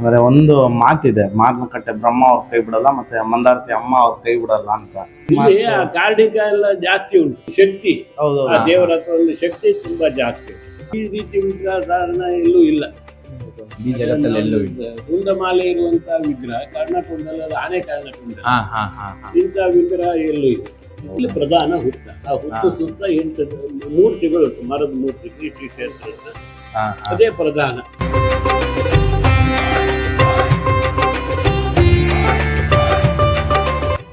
ಅಂದ್ರೆ ಒಂದು ಮಾತಿದೆ ಮಾತಿನ ಕಟ್ಟೆ ಬ್ರಹ್ಮ ಅವ್ರ ಕೈ ಬಿಡಲ್ಲ ಮತ್ತೆ ಮಂದಾರತಿ ಅಮ್ಮ ಅವ್ರ ಕೈ ಬಿಡಲ್ಲ ಅಂತ. ಕಾರ್ಡಿಕ ಎಲ್ಲ ಜಾಸ್ತಿ ಉಂಟು ಶಕ್ತಿ. ಹೌದು ದೇವರ ಹತ್ರ ಒಂದು ಶಕ್ತಿ ತುಂಬಾ ಜಾಸ್ತಿ ಈ ರೀತಿ ವಿಗ್ರಹ ಎಲ್ಲೂ ಇಲ್ಲ. ಈ ಜಗತ್ತಲ್ಲೆಲ್ಲೂ ಇಲ್ಲ. ಕುಂಡಮಾಲೆ ಇರುವಂತ ವಿಗ್ರಹ ಕರ್ನಾಟಕದಲ್ಲಿ ಆನೆ ಕರ್ಣಕುಂಡ. ಹಾ ಹಾ ಹಾ ಹಾ. ಇಂಥ ವಿಗ್ರಹ ಎಲ್ಲೂ ಇಲ್ಲ. ಇಲ್ಲಿ ಪ್ರಧಾನ ಹುತ್ತ ಆ ಹುತ್ತ. ಸುತ್ತ ಎಂಟು ಮೂರ್ತಿಗಳು ಮರದ ಮೂರ್ತಿ ಕೀರ್ತಿ ಕ್ಷೇತ್ರ ಅದೇ ಪ್ರಧಾನ.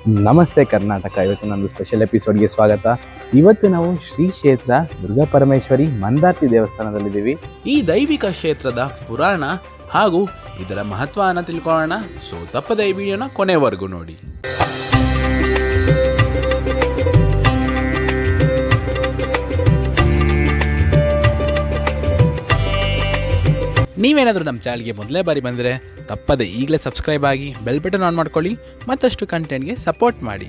ನಮಸ್ತೆ ಕರ್ನಾಟಕ. ಇವತ್ತು ನಂದು ಸ್ಪೆಷಲ್ ಎಪಿಸೋಡ್ಗೆ ಸ್ವಾಗತ. ಇವತ್ತು ನಾವು ಶ್ರೀ ಕ್ಷೇತ್ರ ದುರ್ಗಾ ಪರಮೇಶ್ವರಿ ಮಂದಾರ್ತಿ ದೇವಸ್ಥಾನದಲ್ಲಿದ್ದೀವಿ. ಈ ದೈವಿಕ ಕ್ಷೇತ್ರದ ಪುರಾಣ ಹಾಗೂ ಇದರ ಮಹತ್ವವನ್ನು ತಿಳ್ಕೊಳ್ಳೋಣ. ಸೊ ತಪ್ಪದೆ ಈ ವಿಡಿಯೋನ ಕೊನೆವರೆಗೂ ನೋಡಿ. ನೀವೇನಾದರೂ ನಮ್ಮ ಚಾನಲ್ಗೆ ಮೊದಲೇ ಬಾರಿ ಬಂದರೆ ತಪ್ಪದೆ ಈಗಲೇ ಸಬ್ಸ್ಕ್ರೈಬ್ ಆಗಿ ಬೆಲ್ ಬಟನ್ ಆನ್ ಮಾಡ್ಕೊಳ್ಳಿ ಮತ್ತಷ್ಟು ಕಂಟೆಂಟ್ಗೆ ಸಪೋರ್ಟ್ ಮಾಡಿ.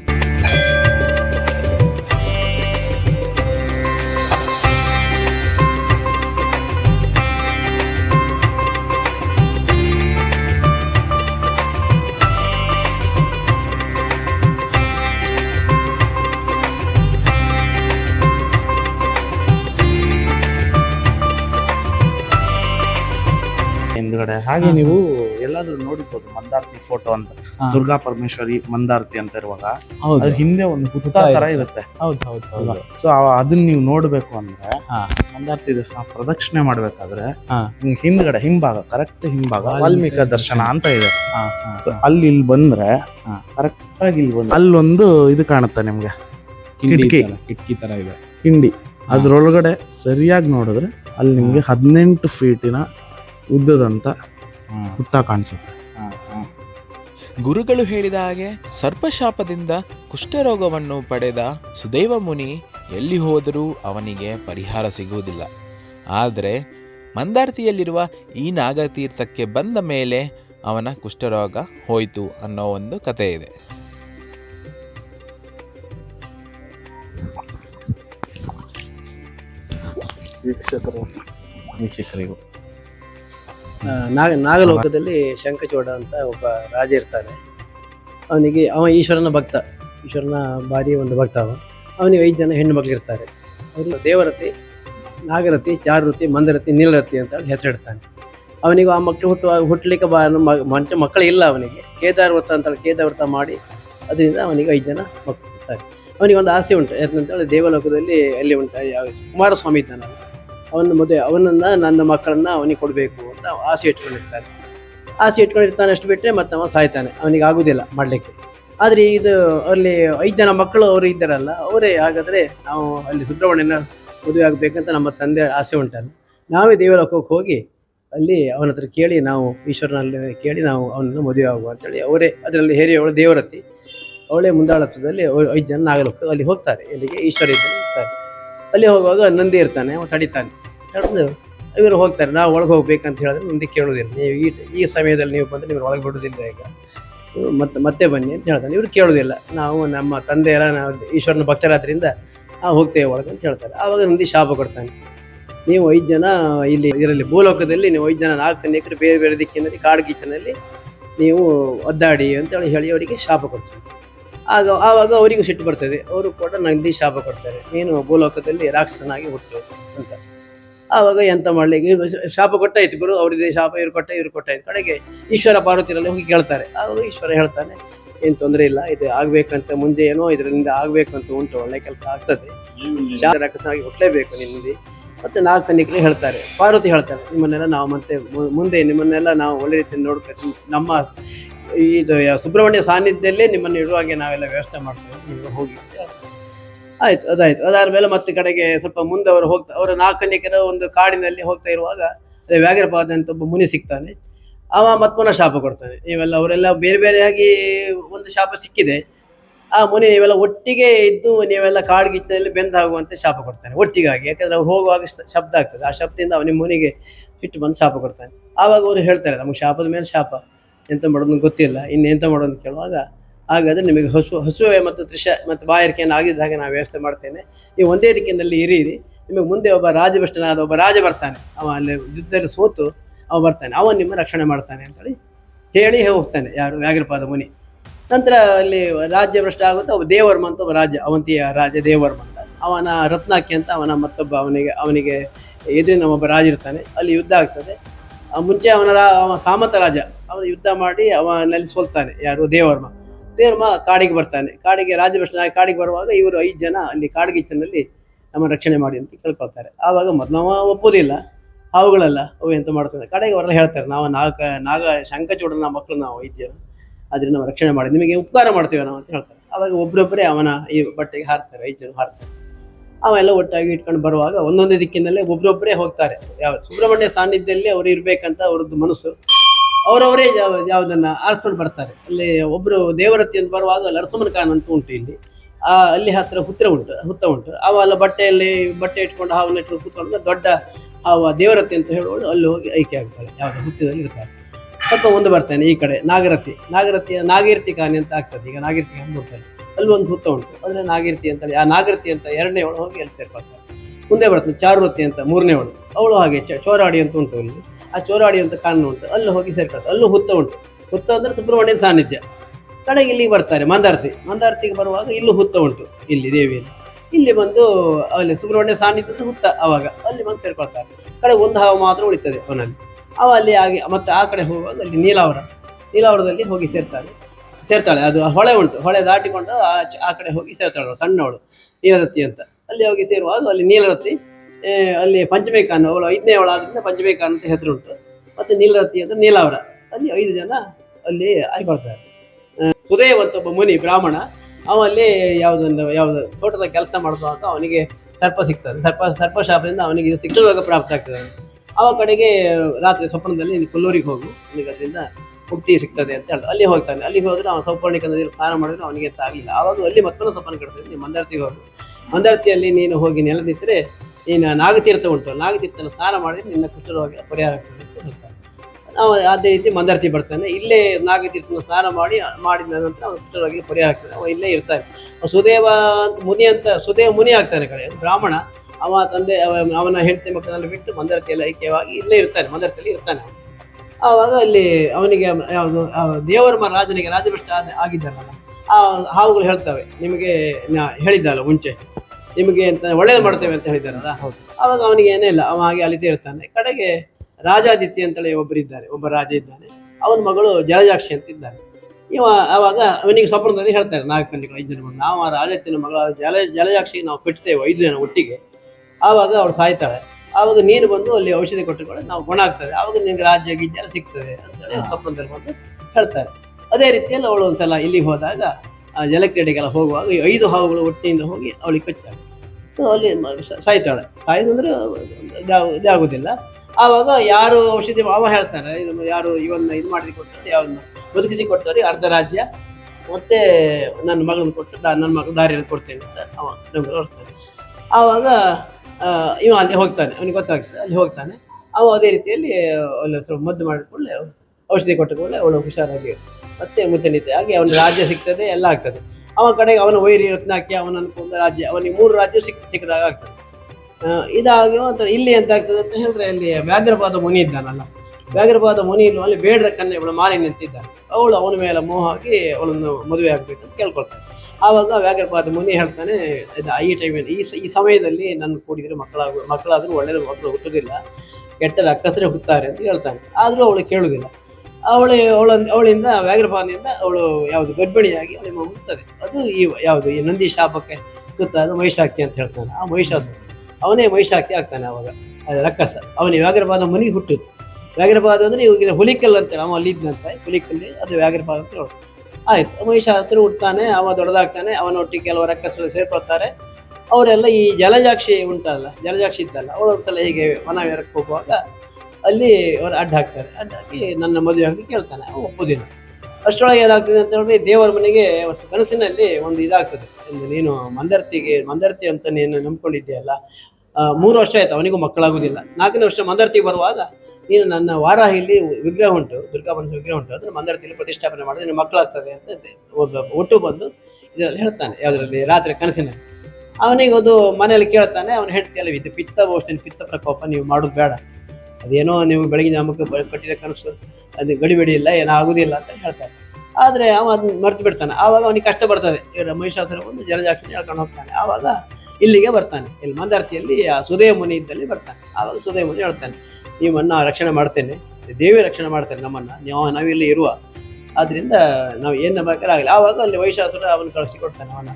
ಹಿಂದ್ಗಡೆ. ಹಾಗೆ ನೀವು ಎಲ್ಲಾದ್ರೂ ನೋಡಿರ್ಬೋದು ಮಂದಾರ್ತಿ ಫೋಟೋ ಅಂತ. ದುರ್ಗಾ ಪರಮೇಶ್ವರಿ ಮಂದಾರ್ತಿ ಅಂತ ಇರುವಾಗ ಅದ್ರ ಹಿಂದೆ ಒಂದು ಹುತ್ತ ತರ ಇರುತ್ತೆ. ಸೊ ಅದನ್ನ ನೀವು ನೋಡ್ಬೇಕು ಅಂದ್ರೆ. ಮಂದಾರ್ತಿ ದೇವಸ್ಥಾನ ಪ್ರದಕ್ಷಿಣೆ ಮಾಡ್ಬೇಕಾದ್ರೆ. ಹಿಂದ್ಗಡೆ ಹಿಂಭಾಗ ಕರೆಕ್ಟ್ ಹಿಂಭಾಗ ವಾಲ್ಮೀಕಿ ದರ್ಶನ ಅಂತ ಇದೆ. ಸೊ ಅಲ್ಲಿ ಇಲ್ಲಿ ಬಂದ್ರೆ. ಕರೆಕ್ಟ್ ಆಗಿ ಇಲ್ಲಿ ಬಂದ್ರೆ ಅಲ್ಲೊಂದು ಇದು ಕಾಣುತ್ತೆ ನಿಮ್ಗೆ. ಕಿಟಕಿ ಕಿಟಕಿ. ತರ- ಕಿಟಕಿ ತರ ಇದೆ. ಹಿಂಡಿ ಅದ್ರೊಳಗಡೆ ಸರಿಯಾಗಿ ನೋಡಿದ್ರೆ ಅಲ್ಲಿ ನಿಮ್ಗೆ ಹದಿನೆಂಟು ಫೀಟಿನ ಉದ್ದದಂತ ಹುಟ್ಟ ಹುತ್ತ ಕಾಣಿಸುತ್ತೆ. ಗುರುಗಳು ಹೇಳಿದ ಹಾಗೆ ಸರ್ಪಶಾಪದಿಂದ ಕುಷ್ಠರೋಗವನ್ನು ಪಡೆದ ಸುದೈವ ಮುನಿ ಎಲ್ಲಿ ಹೋದರೂ ಅವನಿಗೆ ಪರಿಹಾರ ಸಿಗುವುದಿಲ್ಲ. ಆದರೆ ಮಂದಾರ್ತಿಯಲ್ಲಿರುವ ಈ ನಾಗತೀರ್ಥಕ್ಕೆ ಬಂದ ಮೇಲೆ ಅವನ ಕುಷ್ಠರೋಗ ಹೋಯಿತು ಅನ್ನೋ ಒಂದು ಕಥೆ ಇದೆ. ವೀಕ್ಷಕರಿಗೂ. ಆ, ನಾಗ ನಾಗಲೋಕದಲ್ಲಿ ಶಂಖಚೂಡ ಅಂತ ಒಬ್ಬ ರಾಜ ಇರ್ತಾನೆ. ಅವನಿಗೆ ಅವ ಈಶ್ವರನ ಭಕ್ತ. ಈಶ್ವರನ ಭಾರಿ ಒಂದು ಭಕ್ತ ಅವ. ಅವನಿಗೆ ಐದು ಜನ ಹೆಣ್ಣು ಮಕ್ಳು ಇರ್ತಾರೆ. ಅವರು ದೇವರತಿ, ನಾಗರತಿ, ಚಾರುರತಿ, ಮಂದರತಿ, ನೀಲರತಿ ಅಂತ ಹೆಸರಿಡ್ತಾನೆ ಅವನಿಗೆ ಆ ಮಕ್ಕಳು ಹುಟ್ಟುವ ಹುಟ್ಟಲಿಕ್ಕೆ ಬಾ ಮಂಚ ಮಕ್ಕಳಿಲ್ಲ ಅವನಿಗೆ. ಕೇದಾರ ವ್ರತ ಅಂತ ಕೇದಾರ ವ್ರತ ಮಾಡಿ ಅದರಿಂದ ಅವನಿಗೆ ಐದು ಜನ ಮಕ್ಕಳು ಅವನಿಗೆ ಒಂದು ಆಸೆ ಉಂಟು. ಯಾಕಂತೇಳಿ ದೇವಲೋಕದಲ್ಲಿ ಅಲ್ಲಿ ಉಂಟು. ಯಾವ ಕುಮಾರಸ್ವಾಮಿ ಇದ್ದಾನಲ್ಲ ಅವನ ಮದುವೆ, ಅವನನ್ನ ನನ್ನ ಮಕ್ಕಳನ್ನ ಅವನಿಗೆ ಕೊಡಬೇಕು ಅಂತ ಆಸೆ ಇಟ್ಕೊಂಡಿರ್ತಾನೆ. ಆಸೆ ಇಟ್ಕೊಂಡಿರ್ತಾನೆ ಅಷ್ಟು ಬಿಟ್ಟರೆ ಮತ್ತೆ ಅವನು ಸಾಯ್ತಾನೆ, ಅವನಿಗೆ ಆಗುದಿಲ್ಲ ಮಾಡಲಿಕ್ಕೆ. ಆದರೆ ಇದು ಅಲ್ಲಿ ಐದು ಜನ ಮಕ್ಕಳು ಅವರು ಇದ್ದಾರಲ್ಲ, ಅವರೇ ಹಾಗಾದರೆ ನಾವು ಅಲ್ಲಿ ಸುಬ್ರಹ್ಮಣ್ಯನ ಮದುವೆ ಆಗಬೇಕಂತ ನಮ್ಮ ತಂದೆ ಆಸೆ ಉಂಟಲ್ಲ. ನಾವೇ ದೇವಲೋಕಕ್ಕೆ ಹೋಗಿ ಅಲ್ಲಿ ಅವನ ಹತ್ರ ಕೇಳಿ ನಾವು ಈಶ್ವರನಲ್ಲಿ ಕೇಳಿ ನಾವು ಅವನನ್ನು ಮದುವೆ ಆಗುವ ಅಂತೇಳಿ ಅವರೇ ಅದರಲ್ಲಿ ಹೇರಿಯವಳು ದೇವರತ್ತಿ ಅವಳೇ ಮುಂದಾಳತ್ವದಲ್ಲಿ ಐದು ಜನ ನಾಗಲೋಕ ಅಲ್ಲಿ ಹೋಗ್ತಾರೆ, ಇಲ್ಲಿಗೆ ಈಶ್ವರ ಇದ್ದಲ್ಲಿ ಹೋಗ್ತಾರೆ. ಅಲ್ಲಿ ಹೋಗುವಾಗ ನಂದಿ ಇರ್ತಾನೆ ಅವ ತಡಿತಾನೆ. ತಡೆದು ಇವರು ಹೋಗ್ತಾರೆ, ನಾವು ಒಳಗೆ ಹೋಗ್ಬೇಕಂತ ಹೇಳಿದ್ರೆ ನಂದಿ ಕೇಳೋದಿಲ್ಲ. ನೀವು ಈ ಈ ಸಮಯದಲ್ಲಿ ನೀವು ಬಂದರೆ ನೀವು ಒಳಗೆ ಬಿಡೋದಿಲ್ಲ ಈಗ. ಮತ್ತೆ ಮತ್ತೆ ಬನ್ನಿ ಅಂತ ಹೇಳ್ತಾನೆ. ಇವರು ಕೇಳೋದಿಲ್ಲ. ನಾವು ನಮ್ಮ ತಂದೆ ಎಲ್ಲ ನಾವು ಈಶ್ವರನ ಭಕ್ತರಾದ್ರಿಂದ ನಾವು ಹೋಗ್ತೇವೆ ಒಳಗೆ ಅಂತ ಹೇಳ್ತಾರೆ. ಆವಾಗ ನಂದಿ ಶಾಪ ಕೊಡ್ತಾನೆ. ನೀವು ಐದು ಜನ ಇಲ್ಲಿ ಇದರಲ್ಲಿ ಭೂಲೋಕದಲ್ಲಿ ನೀವು ಐದು ಜನ ನಾಲ್ಕು ಎಕರೆ ಬೇರೆ ಬೇರೆ ದಿಕ್ಕಿನಲ್ಲಿ ಕಾಡು ಕಿಚನಲ್ಲಿ ನೀವು ಒದ್ದಾಡಿ ಅಂತೇಳಿ ಹೇಳಿ ಅವರಿಗೆ ಶಾಪ ಕೊಡ್ತಾನೆ. ಆಗ ಆವಾಗ ಅವರಿಗೂ ಸಿಟ್ಟು ಬರ್ತದೆ. ಅವರು ಕೂಡ ನಂದಿ ಶಾಪ ಕೊಡ್ತಾರೆ. ನೀನು ಭೂಲೋಕದಲ್ಲಿ ರಾಕ್ಷಸನಾಗಿ ಹುಟ್ಟು ಅಂತ. ಆವಾಗ ಎಂತ ಮಾಡ್ಲಿಕ್ಕೆ ಶಾಪ ಕೊಟ್ಟಾಯ್ತು ಗುರು ಅವ್ರಿಗೆ ಶಾಪ, ಇವ್ರು ಕೊಟ್ಟ, ಇವ್ರು ಕೊಟ್ಟಾಯ್ತು ಕಡೆಗೆ ಈಶ್ವರ ಪಾರ್ವತಿರಲ್ಲಿ ಹೋಗಿ ಕೇಳ್ತಾರೆ. ಆವಾಗ ಈಶ್ವರ ಹೇಳ್ತಾನೆ, ಏನು ತೊಂದರೆ ಇಲ್ಲ, ಇದು ಆಗ್ಬೇಕಂತ ಮುಂದೆ ಏನೋ ಇದರಿಂದ ಆಗ್ಬೇಕಂತ ಉಂಟು. ಒಳ್ಳೆ ಕೆಲಸ ಆಗ್ತದೆ. ರಾಕ್ಷಸನಾಗಿ ಹುಟ್ಟಲೇಬೇಕು ನಿಮ್ಮದಿ ಮತ್ತೆ ನಾಲ್ಕು ಕನ್ನಿಕರು ಹೇಳ್ತಾರೆ. ಪಾರ್ವತಿ ಹೇಳ್ತಾರೆ ನಿಮ್ಮನ್ನೆಲ್ಲ ನಾವು ಮತ್ತೆ ಮುಂದೆ ನಿಮ್ಮನ್ನೆಲ್ಲ ನಾವು ಒಳ್ಳೆ ರೀತಿಯಲ್ಲಿ ನೋಡ್ಕೊಂಡು ನಮ್ಮ ಇದು ಸುಬ್ರಹ್ಮಣ್ಯ ಸಾನ್ನಿಧ್ಯದಲ್ಲೇ ನಿಮ್ಮನ್ನು ಇಡುವಾಗೆ ನಾವೆಲ್ಲ ವ್ಯವಸ್ಥೆ ಮಾಡ್ತೇವೆ ನೀವು ಹೋಗಿ ಆಯಿತು, ಅದಾಯಿತು. ಅದಾಯ್ತು ಅದಾದ್ಮೇಲೆ ಮತ್ತೆ ಕಡೆಗೆ ಸ್ವಲ್ಪ ಮುಂದೆ ಅವರು ಹೋಗ್ತಾ ಅವರು ನಾಲ್ಕನೇ ಕೆಲವು ಒಂದು ಕಾಡಿನಲ್ಲಿ ಹೋಗ್ತಾ ಇರುವಾಗ ಅದೇ ವ್ಯಾಘ್ರಪಾದ ಅಂತ ಒಬ್ಬ ಮುನಿ ಸಿಗ್ತಾನೆ. ಅವ ಮತ್ತೆ ಪುನಃ ಶಾಪ ಕೊಡ್ತಾನೆ. ನೀವೆಲ್ಲ ಅವರೆಲ್ಲ ಬೇರೆ ಬೇರೆಯಾಗಿ ಒಂದು ಶಾಪ ಸಿಕ್ಕಿದೆ. ಆ ಮುನಿ ನೀವೆಲ್ಲ ಒಟ್ಟಿಗೆ ಇದ್ದು ನೀವೆಲ್ಲ ಕಾಡ್ಗಿಚ್ಚಿನಲ್ಲಿ ಬೆಂದಾಗುವಂತೆ ಶಾಪ ಕೊಡ್ತಾನೆ, ಒಟ್ಟಿಗಾಗಿ. ಯಾಕಂದ್ರೆ ಅವ್ರು ಹೋಗುವಾಗ ಶಬ್ದ ಆಗ್ತದೆ. ಆ ಶಬ್ದದಿಂದ ಅವನಿಗೆ ಮುನಿಗೆ ಸಿಟ್ಟು ಬಂದು ಶಾಪ ಕೊಡ್ತಾನೆ. ಆವಾಗ ಅವರು ಹೇಳ್ತಾರೆ, ನಮಗೆ ಶಾಪದ ಮೇಲೆ ಶಾಪ. ಎಂತ ಮಾಡೋದು ಗೊತ್ತಿಲ್ಲ. ಇನ್ನು ಎಂತ ಮಾಡೋದು ಕೇಳುವಾಗ, ಹಾಗಾದ್ರೆ ನಿಮಗೆ ಹಸು, ಹಸುವೆ ಮತ್ತು ತ್ರಿಷ ಮತ್ತು ಬಾಯಾರಿಕೆಯನ್ನು ಆಗಿದ್ದ ಹಾಗೆ ನಾನು ವ್ಯವಸ್ಥೆ ಮಾಡ್ತೇನೆ. ನೀವು ಒಂದೇ ದಿಕ್ಕಿನಲ್ಲಿ ಇರೀರಿ ನಿಮಗೆ ಮುಂದೆ ಒಬ್ಬ ರಾಜಭ್ರಷ್ಟನಾದ ಒಬ್ಬ ರಾಜ ಬರ್ತಾನೆ. ಅವ ಅಲ್ಲಿ ಯುದ್ಧದಲ್ಲಿ ಸೋತು ಅವ ಬರ್ತಾನೆ. ಅವನು ನಿಮ್ಮ ರಕ್ಷಣೆ ಮಾಡ್ತಾನೆ ಅಂತೇಳಿ ಹೇಳಿ ಹೋಗ್ತಾನೆ. ಯಾರು? ವ್ಯಾಘ್ರಪಾದ ಮುನಿ. ನಂತರ ಅಲ್ಲಿ ರಾಜ್ಯಭ್ರಷ್ಟ ಆಗುತ್ತೆ ಒಬ್ಬ ದೇವರ್ಮ ಅಂತ ಒಬ್ಬ ರಾಜ, ಅವಂತಿಯ ರಾಜ ದೇವರ್ಮ ಅಂತ. ಅವನ ರತ್ನಾಕಿ ಅಂತ ಅವನ ಮತ್ತೊಬ್ಬ ಅವನಿಗೆ ಅವನಿಗೆ ಎದುರಿನ ಒಬ್ಬ ರಾಜ ಇರ್ತಾನೆ. ಅಲ್ಲಿ ಯುದ್ಧ ಆಗ್ತದೆ. ಮುಂಚೆ ಅವನ ರಾ ಸಾಮಂತ ರಾಜ ಅವನು ಯುದ್ಧ ಮಾಡಿ ಅವನಲ್ಲಿ ಸೋಲ್ತಾನೆ, ಯಾರು? ದೇವರ್ಮ ದೇವರ್ಮ ಕಾಡಿಗೆ ಬರ್ತಾನೆ. ಕಾಡಿಗೆ ರಾಜಭ್ರಷ್ಟನಾಗಿ ಕಾಡಿಗೆ ಬರುವಾಗ ಇವರು ಐದು ಜನ ಅಲ್ಲಿ ಕಾಡಗಿತ್ತನಲ್ಲಿ ನಮ್ಮ ರಕ್ಷಣೆ ಮಾಡಿ ಅಂತ ಕೇಳ್ಕೊಳ್ತಾರೆ. ಆವಾಗ ಮೊದಲು ಅವ ಒಪ್ಪೋದಿಲ್ಲ, ಹಾವುಗಳೆಲ್ಲ, ಅವು ಎಂತ ಮಾಡ್ತಾರೆ ಕಡೆಗೆ ಅವರೆಲ್ಲ ಹೇಳ್ತಾರೆ, ನಾವು ನಾಗ ನಾಗ ಶಂಕಚೂಡನ ಮಕ್ಕಳು ನಾವು ವೈದ್ಯರು ಅದರಿಂದ ನಾವು ರಕ್ಷಣೆ ಮಾಡಿ, ನಿಮಗೆ ಉಪಕಾರ ಮಾಡ್ತೀವಿ ನಾವು ಅಂತ ಹೇಳ್ತಾರೆ. ಆವಾಗ ಒಬ್ಬರೊಬ್ಬರೇ ಅವನ ಈ ಬಟ್ಟೆಗೆ ಹಾರ್ತಾರೆ ಜನ ಹಾರ್ತಾರೆ. ಅವೆಲ್ಲ ಒಟ್ಟಾಗಿ ಇಟ್ಕೊಂಡು ಬರುವಾಗ ಒಂದೊಂದೇ ದಿಕ್ಕಿನಲ್ಲೇ ಒಬ್ಬರೊಬ್ಬರೇ ಹೋಗ್ತಾರೆ. ಯಾವ ಸುಬ್ರಹ್ಮಣ್ಯ ಸಾನ್ನಿಧ್ಯದಲ್ಲಿ ಅವ್ರು ಇರಬೇಕಂತ ಅವ್ರದ್ದು ಮನಸ್ಸು. ಅವರವರೇ ಯಾವ, ಯಾವುದನ್ನ ಆರಿಸ್ಕೊಂಡು ಬರ್ತಾರೆ. ಅಲ್ಲಿ ಒಬ್ಬರು ದೇವರತ್ತಿ ಅಂತ ಬರುವಾಗ ಲರಸಮನ ಖಾನ್ ಅಂತ ಉಂಟು ಇಲ್ಲಿ. ಆ, ಅಲ್ಲಿ ಹತ್ರ ಹುತ್ರ ಉಂಟು, ಹುತ್ತ ಉಂಟು. ಅವೆಲ್ಲ ಬಟ್ಟೆಯಲ್ಲಿ, ಬಟ್ಟೆ ಇಟ್ಕೊಂಡು ಹಾವನ್ನ ಇಟ್ಕೊಂಡು ಕೂತ್ಕೊಂಡು ದೊಡ್ಡ ಹಾವ ದೇವರತ್ತಿ ಅಂತ ಹೇಳುವಳು ಅಲ್ಲಿ ಹೋಗಿ ಐಕ್ಯ ಆಗ್ತಾರೆ ಯಾವುದೋ ಹುತ್ತದಲ್ಲಿ ಇರ್ತಾರೆ ಸ್ವಲ್ಪ ಒಂದು ಬರ್ತಾನೆ ಈ ಕಡೆ ನಾಗರತಿ ನಾಗರತಿ ನಾಗೀರ್ತಿ ಕಾನಿ ಅಂತ ಆಗ್ತದೆ. ಈಗ ನಾಗೀರ್ತಿ ಖಾನ್ ಬರ್ತಾನೆ ಅಲ್ಲಿ ಒಂದು ಹುತ್ತ ಉಂಟು. ಅಂದ್ರೆ ನಾಗೀರ್ತಿ ಅಂತ, ಆ ನಾಗರತಿ ಅಂತ ಎರಡನೇ ಅವಳು ಹೋಗಿ ಅಲ್ಲಿ ಸೇರ್ಕೊಳ್ತಾರೆ ಮುಂದೆ ಬರ್ತಾನೆ ಚಾರುರತಿ ಅಂತ ಮೂರನೇ ಅವಳು. ಅವಳು ಹಾಗೆ ಚೋರಾಡಿ ಅಂತ ಉಂಟು ಅಲ್ಲಿ ಆ ಚೋರಾಡಿ ಅಂತ ಕಾನೂನು ಉಂಟು. ಅಲ್ಲಿ ಹೋಗಿ ಸೇರ್ಕೊಳ್ತಾರೆ ಅಲ್ಲೂ ಹುತ್ತ ಉಂಟು. ಹುತ್ತ ಅಂದರೆ ಸುಬ್ರಹ್ಮಣ್ಯನ ಸಾನ್ನಿಧ್ಯ. ಕಡೆಗೆ ಇಲ್ಲಿಗೆ ಬರ್ತಾರೆ, ಮಂದಾರ್ತಿ. ಮಂದಾರ್ತಿಗೆ ಬರುವಾಗ ಇಲ್ಲೂ ಹುತ್ತ ಉಂಟು, ಇಲ್ಲಿ ದೇವಿಯಲ್ಲಿ. ಇಲ್ಲಿ ಬಂದು ಅಲ್ಲಿ ಸುಬ್ರಹ್ಮಣ್ಯ ಸಾನ್ನಿಧ್ಯ ಹುತ್ತ ಅವಾಗ. ಅಲ್ಲಿ ಬಂದು ಸೇರ್ಕೊಳ್ತಾರೆ. ಕಡೆ ಒಂದು ಹಾವು ಮಾತ್ರ ಉಳಿತದೆ ಅವನಲ್ಲಿ. ಅವ ಅಲ್ಲಿ ಆಗಿ, ಮತ್ತೆ ಆ ಕಡೆ ಹೋಗುವಾಗ ಅಲ್ಲಿ ನೀಲಾವರ. ನೀಲಾವರದಲ್ಲಿ ಹೋಗಿ ಸೇರ್ತಾಳೆ ಸೇರ್ತಾಳೆ, ಅದು ಹೊಳೆ ಉಂಟು. ಹೊಳೆ ದಾಟಿಕೊಂಡು ಆ ಆ ಕಡೆ ಹೋಗಿ ಸೇರ್ತಾಳೆ ಸಣ್ಣವಳು ನೀಲರತಿ ಅಂತ. ಅಲ್ಲಿ ಹೋಗಿ ಸೇರುವಾಗ ಅಲ್ಲಿ ನೀಲರತಿ ಅಲ್ಲಿ ಪಂಚಮೇಕಾನ್ ಅವಳು ಐದನೇ ಅವಳಾದ್ರಿಂದ ಪಂಚಮೇಕಾನ್ ಅಂತ ಹೆಸರು ಉಂಟು. ಮತ್ತೆ ನೀಲರತಿ ಅಂತ ನೀಲಾವರ. ಅಲ್ಲಿ ಐದು ಜನ ಅಲ್ಲಿ ಆಯ್ಕೊಳ್ತಾರೆ ಉದಯ ಒಬ್ಬ ಮುನಿ ಬ್ರಾಹ್ಮಣ. ಅವ ಅಲ್ಲಿ ಯಾವುದೊಂದು, ಯಾವ್ದು ತೋಟದ ಕೆಲಸ ಅಂತ ಅವನಿಗೆ ಸರ್ಪ ಸಿಗ್ತದೆ. ಸರ್ಪ, ಸರ್ಪಶಾಪದಿಂದ ಅವನಿಗೆ ಇದು ಪ್ರಾಪ್ತ ಆಗ್ತದೆ. ಅವ ಕಡೆಗೆ ರಾತ್ರಿ ಸ್ವಪ್ನದಲ್ಲಿ ನೀನು ಕೊಲ್ಲೂರಿಗೆ ಹೋಗು. ನಿನಗೆ ಅದರಿಂದ ಮುಕ್ತಿ ಸಿಗ್ತದೆ ಅಂತ ಹೇಳ್ತಾರೆ ಅಲ್ಲಿ ಹೋಗ್ತಾನೆ. ಅಲ್ಲಿಗೆ ಹೋದ್ರೆ ಅವನು ಸೌಪರ್ಣಿಕ ನದಿಯಲ್ಲಿ ಸ್ನಾನ ಮಾಡಿದ್ರೆ ಅವನಿಗೆ ಆಗಲಿಲ್ಲ. ಆವಾಗ ಅಲ್ಲಿ ಮತ್ತೊಂದು ಸ್ವಪ್ನ ಕಟ್ತದೆ ನೀನು ಮಂದಾರ್ತಿಗೆ ಹೋಗು. ಮಂದಾರ್ತಿಯಲ್ಲಿ ನೀನು ಹೋಗಿ ನೆಲೆದಿದ್ದರೆ ನೀನು ನಾಗತೀರ್ಥ ಉಂಟು, ನಾಗತೀರ್ಥನ ಸ್ನಾನ ಮಾಡಿದ್ರೆ ನಿನ್ನ ಕುಷ್ಠರೋಗ ಪರಿಹಾರ ಆಗ್ತದೆ ನಾವು ಅದೇ ರೀತಿ ಮಂದರ್ತಿ ಬರ್ತಾನೆ, ಇಲ್ಲೇ ನಾಗತೀರ್ಥನ ಸ್ನಾನ ಮಾಡಿ, ಮಾಡಿದ ನಂತರ ಅವನು ಪರಿಹಾರ ಆಗ್ತದೆ. ಅವ ಇಲ್ಲೇ ಇರ್ತಾನೆ. ಸುದೇವ ಅಂತ ಮುನಿ ಅಂತ, ಸುದೇವ ಮುನಿ ಆಗ್ತಾನೆ ಕಡೆ ಬ್ರಾಹ್ಮಣ. ಅವ ತಂದೆ, ಅವ- ಅವನ ಹೆಂಡತಿ ಮಕ್ಕಳನ್ನ ಬಿಟ್ಟು ಮಂದರ್ತಿಯಲ್ಲಿ ಐಕ್ಯವಾಗಿ ಇಲ್ಲೇ ಇರ್ತಾನೆ, ಮಂದರ್ತಿಯಲ್ಲಿ ಇರ್ತಾನೆ ಆವಾಗ ಅಲ್ಲಿ ಅವನಿಗೆ ಯಾವುದು, ಆ ದೇವರ ರಾಜನಿಗೆ ರಾಜಭ್ರಷ್ಟ ಆಗಿದ್ದಾನಲ್ಲ ಆ ಹಾವುಗಳು ಹೇಳ್ತವೆ, ನಿಮಗೆ ಹೇಳಿದ್ದಲ್ಲ ಮುಂಚೆ. ನಿಮಗೆ ಅಂತ ಒಳ್ಳೇದು ಮಾಡ್ತೇವೆ ಅಂತ ಹೇಳಿದ್ದಾರಲ್ಲ? ಅವಾಗ ಅವನಿಗೆ ಏನೇ ಇಲ್ಲ ಅವ ಹಾಗೆ ಅಲಿತೇ ಇರ್ತಾನೆ. ಕಡೆಗೆ ರಾಜಾದಿತ್ಯ ಅಂತೇಳಿ ಒಬ್ಬರಿದ್ದಾರೆ ಒಬ್ಬ ರಾಜ ಇದ್ದಾನೆ. ಅವನ ಮಗಳು ಜಲಜಾಕ್ಷಿ ಅಂತ ಇದ್ದಾನೆ ಇವ ಅವಾಗ ಅವನಿಗೆ ಸ್ವಪ್ನದಲ್ಲಿ ಹೇಳ್ತಾರೆ ನಾಲ್ಕನಿಗಳು ಐದು ಜನ ನಾವು ಆ ರಾಜಾದಿತ್ಯನ ಮಗಳ ಜಲ ಜಲಜಾಕ್ಷಿಗೆ ನಾವು ಕಟ್ತೇವೆ ಐದು ಜನ ಒಟ್ಟಿಗೆ. ಆವಾಗ ಅವಳು ಸಾಯ್ತಾಳೆ. ಆವಾಗ ನೀನು ಬಂದು ಅಲ್ಲಿ ಔಷಧಿ ಕೊಟ್ಟುಕೊಂಡು ನಾವು ಗುಣ ಆಗ್ತದೆ. ಆವಾಗ ನಿನಗೆ ರಾಜ್ಯ ಗೀಜ್ಯ ಎಲ್ಲ ಸಿಗ್ತದೆ ಅಂತೇಳಿ ಸ್ವಪ್ನದಲ್ಲಿ ಬಂದು ಹೇಳ್ತಾರೆ. ಅದೇ ರೀತಿಯಲ್ಲಿ ಅವಳು ಒಂದ್ಸಲ ಇಲ್ಲಿಗೆ ಹೋದಾಗ ಆ ಜಲಕ್ರೀಡೆಗೆಲ್ಲ ಹೋಗುವಾಗ ಐದು ಹಾವುಗಳು ಒಟ್ಟಿನಿಂದ ಹೋಗಿ ಅವಳಿಗೆ ಕಚ್ತಾಳೆ ಸೊ ಅಲ್ಲಿ ಸಾಯ್ತಾಳೆ. ಸಾಯ್ದಂದ್ರೆ ಇದಾಗು ಇದಾಗುವುದಿಲ್ಲ ಆವಾಗ ಯಾರು ಔಷಧಿ, ಅವ ಹೇಳ್ತಾರೆ ಯಾರು ಇವನ್ನ ಇದು ಮಾಡಿ ಕೊಡ್ತಾರೆ, ಯಾವನ್ನ ಬದುಕಿಸಿ ಕೊಡ್ತಾರೆ, ಅರ್ಧ ರಾಜ್ಯ. ಮತ್ತೆ ನನ್ನ ಮಗನ ಕೊಟ್ಟು ನನ್ನ ಮಗ ದಾರಿಯಲ್ಲಿ ಕೊಡ್ತೇನೆ ಅಂತ ಅವ ನಮ್ಗೆ ಹೊರಡ್ತಾನೆ. ಆವಾಗ ಇವ ಅಲ್ಲಿ ಹೋಗ್ತಾನೆ, ಅವನಿಗೆ ಗೊತ್ತಾಗ್ತದೆ, ಅಲ್ಲಿ ಹೋಗ್ತಾನೆ. ಅವ ಅದೇ ರೀತಿಯಲ್ಲಿ ಅಲ್ಲಿ ಮದ್ದು ಮಾಡಿಕೊಳ್ಳೆ, ಔಷಧಿ ಕೊಟ್ಟುಕೊಳ್ಳೆ, ಅವಳು ಹುಷಾರಾಗಿ ಮತ್ತೆ ಮುತ್ತನಿತೆ ಆಗಿ ಅವನ ರಾಜ್ಯ ಸಿಗ್ತದೆ, ಎಲ್ಲ ಆಗ್ತದೆ. ಅವ ಕಡೆಗೆ ಅವನ ವೈರಿ ರತ್ನಾಕಿ ಅವನನ್ನು ಒಂದು ರಾಜ್ಯ, ಅವನಿಗೆ ಮೂರು ರಾಜ್ಯ ಸಿಕ್, ಸಿಕ್ಕಿದಾಗ ಆಗ್ತದೆ. ಇದಾಗಿ ಒಂಥರ ಇಲ್ಲಿ ಎಂತ ಆಗ್ತದೆ ಅಂತ ಹೇಳಿದ್ರೆ ಅಲ್ಲಿ ವ್ಯಾಘ್ರಪಾದ ಮುನಿ ಇದ್ದಾನಲ್ಲ. ವ್ಯಾಘ್ರಪಾದ ಮುನಿ ಇಲ್ಲ ಅಲ್ಲಿ ಬೇಡ್ರ ಕನ್ನೆ ಇವಳು ಮಾಲೆ ನಿಂತಿದ್ದಾನೆ ಅವಳು ಅವನ ಮೇಲೆ ಮೋಹ ಹಾಕಿ ಅವಳನ್ನು ಮದುವೆ ಆಗ್ಬೇಕು ಅಂತ ಕೇಳ್ಕೊಳ್ತಾನೆ ಆವಾಗ ವ್ಯಾಘ್ರಪಾದ ಮುನಿ ಹೇಳ್ತಾನೆ, ಇದು ಈ ಟೈಮಲ್ಲಿ ಈ ಈ ಸಮಯದಲ್ಲಿ ನನ್ನ ಕೂಡಿದ್ರೆ ಮಕ್ಕಳಾಗ, ಮಕ್ಕಳಾದರೂ ಒಳ್ಳೆಯದು, ಮಕ್ಕಳು ಹುಟ್ಟುದಿಲ್ಲ ಕೆಟ್ಟ ರಕ್ಕಸರೇ ಹುಟ್ಟುತ್ತಾರೆ ಅಂತ ಹೇಳ್ತಾನೆ. ಆದರೂ ಅವಳು ಕೇಳುವುದಿಲ್ಲ. ಅವಳು, ಅವಳ, ಅವಳಿಂದ ವ್ಯಾಘ್ರಪಾನಿಯಿಂದ ಅವಳು ಯಾವುದು ಗರ್ಭಿಣಿಯಾಗಿ ಅವಳಿಗೆ ಹೋಗುತ್ತದೆ ಅದು ಈ ಯಾವುದು ಈ ನಂದಿ ಶಾಪಕ್ಕೆ ಅದು ಮಹಿಷಾಕಿ ಅಂತ ಹೇಳ್ತಾನೆ. ಆ ಮಹಿಷಾಸು ಅವನೇ ಮಹಿಷಾಕಿ ಆಗ್ತಾನೆ ಅವಾಗ. ಅದು ರಕ್ಕಸ ಅವನಿಗೆ ವ್ಯಾಘ್ರಪಾದ ಮುನಿಗೆ ಹುಟ್ಟಿದ್ದು. ವ್ಯಾಘ್ರಪಾದ ಅಂದರೆ ಇವಾಗ ಹುಲಿಕಲ್ ಅಂತೇಳಿ ಅವ ಅಲ್ಲಿದ್ದಂತ ಹುಲಿಕಲ್ಲಿ ಅದು ವ್ಯಾಘ್ರಪಾದ ಅಂತ ಹೇಳೋದು. ಆಯ್ತು. ಮಹಿಷಾಸುರು ಹುಡ್ತಾನೆ ಅವ ದೊಡ್ಡದಾಗ್ತಾನೆ, ಅವನೊಟ್ಟಿಗೆ ಕೆಲವು ರಕ್ಕಸರು ಸೇರ್ಕೊಳ್ತಾರೆ ಅವರೆಲ್ಲ ಈ ಜಲಜಾಕ್ಷಿ ಉಂಟಲ್ಲ, ಜಲಜಾಕ್ಷಿ ಇದ್ದಲ್ಲ, ಅವಳು ಹೀಗೆ ವನ ಹೋಗುವಾಗ ಅಲ್ಲಿ ಅವರು ಅಡ್ಡ ಹಾಕ್ತಾರೆ. ಅಡ್ಡ ಹಾಕಿ ನನ್ನ ಮದುವೆ ಹಾಕಿ ಕೇಳ್ತಾನೆ ಒಪ್ಪುದಿಲ್ಲ. ಅಷ್ಟರೊಳಗೆ ಏನಾಗ್ತದೆ ಅಂತ ಹೇಳಿದ್ರೆ ದೇವರ ಮನೆಗೆ ಒಂದು ಕನಸಿನಲ್ಲಿ ಒಂದು ಇದಾಗ್ತದೆ. ಒಂದು ನೀನು ಮಂದರ್ತಿಗೆ, ಮಂದರ್ತಿ ಅಂತ ನೀನು ನಂಬ್ಕೊಂಡಿದ್ದೀಯಲ್ಲ ಮೂರು ವರ್ಷ ಆಯ್ತು, ಅವನಿಗೂ ಮಕ್ಕಳಾಗುದಿಲ್ಲ. ನಾಲ್ಕನೇ ವರ್ಷ ಮಂದರ್ತಿಗೆ ಬರುವಾಗ ನೀನು ನನ್ನ ವಾರಾಹಿಲಿ ವಿಗ್ರಹ ಉಂಟು ದುರ್ಗಾಪನ ವಿಗ್ರಹ ಉಂಟು, ಅದನ್ನು ಮಂದರ್ತಿಯಲ್ಲಿ ಪ್ರತಿಷ್ಠಾಪನೆ ಮಾಡಿದ್ರೆ ನಿನ್ನ ಮಕ್ಕಳಾಗ್ತದೆ ಅಂತ ಒಟ್ಟು ಬಂದು ಇದರಲ್ಲಿ ಹೇಳ್ತಾನೆ, ಯಾವುದರಲ್ಲಿ ರಾತ್ರಿ ಕನಸಿನಲ್ಲಿ. ಅವನಿಗೆ ಅದು ಮನೆಯಲ್ಲಿ ಕೇಳ್ತಾನೆ, ಅವನು ಹೇಳ್ತಿಯಲ್ಲ ಇದು ಪಿತ್ತ ಔಷಧಿ ಪಿತ್ತ ಪ್ರಕೋಪ, ನೀವು ಮಾಡೋದು ಬೇಡ. ಅದೇನೋ ನೀವು ಬೆಳಗಿನ ಬ- ಕಟ್ಟಿದ ಕನಸು, ಅದು ಗಡಿಬಿಡಿ ಇಲ್ಲ ಏನಾಗೋದಿಲ್ಲ ಅಂತ ಹೇಳ್ತಾರೆ. ಆದರೆ ಅವ ಅದನ್ನ ಮರ್ತು ಬಿಡ್ತಾನೆ. ಆವಾಗ ಅವನಿಗೆ ಕಷ್ಟ ಬರ್ತದೆ. ಮಹಿಷಾಸುರ ಒಂದು ಜಲಜಾಕ್ಷಿ ಹೇಳ್ಕೊಂಡು ಹೋಗ್ತಾನೆ. ಆವಾಗ ಇಲ್ಲಿಗೆ ಬರ್ತಾನೆ. ಇಲ್ಲಿ ಮಂದಾರ್ತಿಯಲ್ಲಿ ಆ ಸುದಯ ಮುನಿ ಇದ್ದಲ್ಲಿ ಬರ್ತಾನೆ. ಆವಾಗ ಸುದಯ ಮುನಿ ಹೇಳ್ತಾನೆ ನಿಮ್ಮನ್ನು ರಕ್ಷಣೆ ಮಾಡ್ತೇನೆ. ದೇವಿ ರಕ್ಷಣೆ ಮಾಡ್ತಾನೆ ನಮ್ಮನ್ನು. ನೀವು ನಾವಿಲ್ಲಿ ಇರುವ. ಆದ್ದರಿಂದ ನಾವು ಏನು ಬೇಕಾದ್ರೆ ಆಗಲಿ ಆವಾಗ ಅಲ್ಲಿ ವೈಶಾಸುರ ಅವನು ಕಳಿಸಿಕೊಡ್ತಾನೆ ಅವನ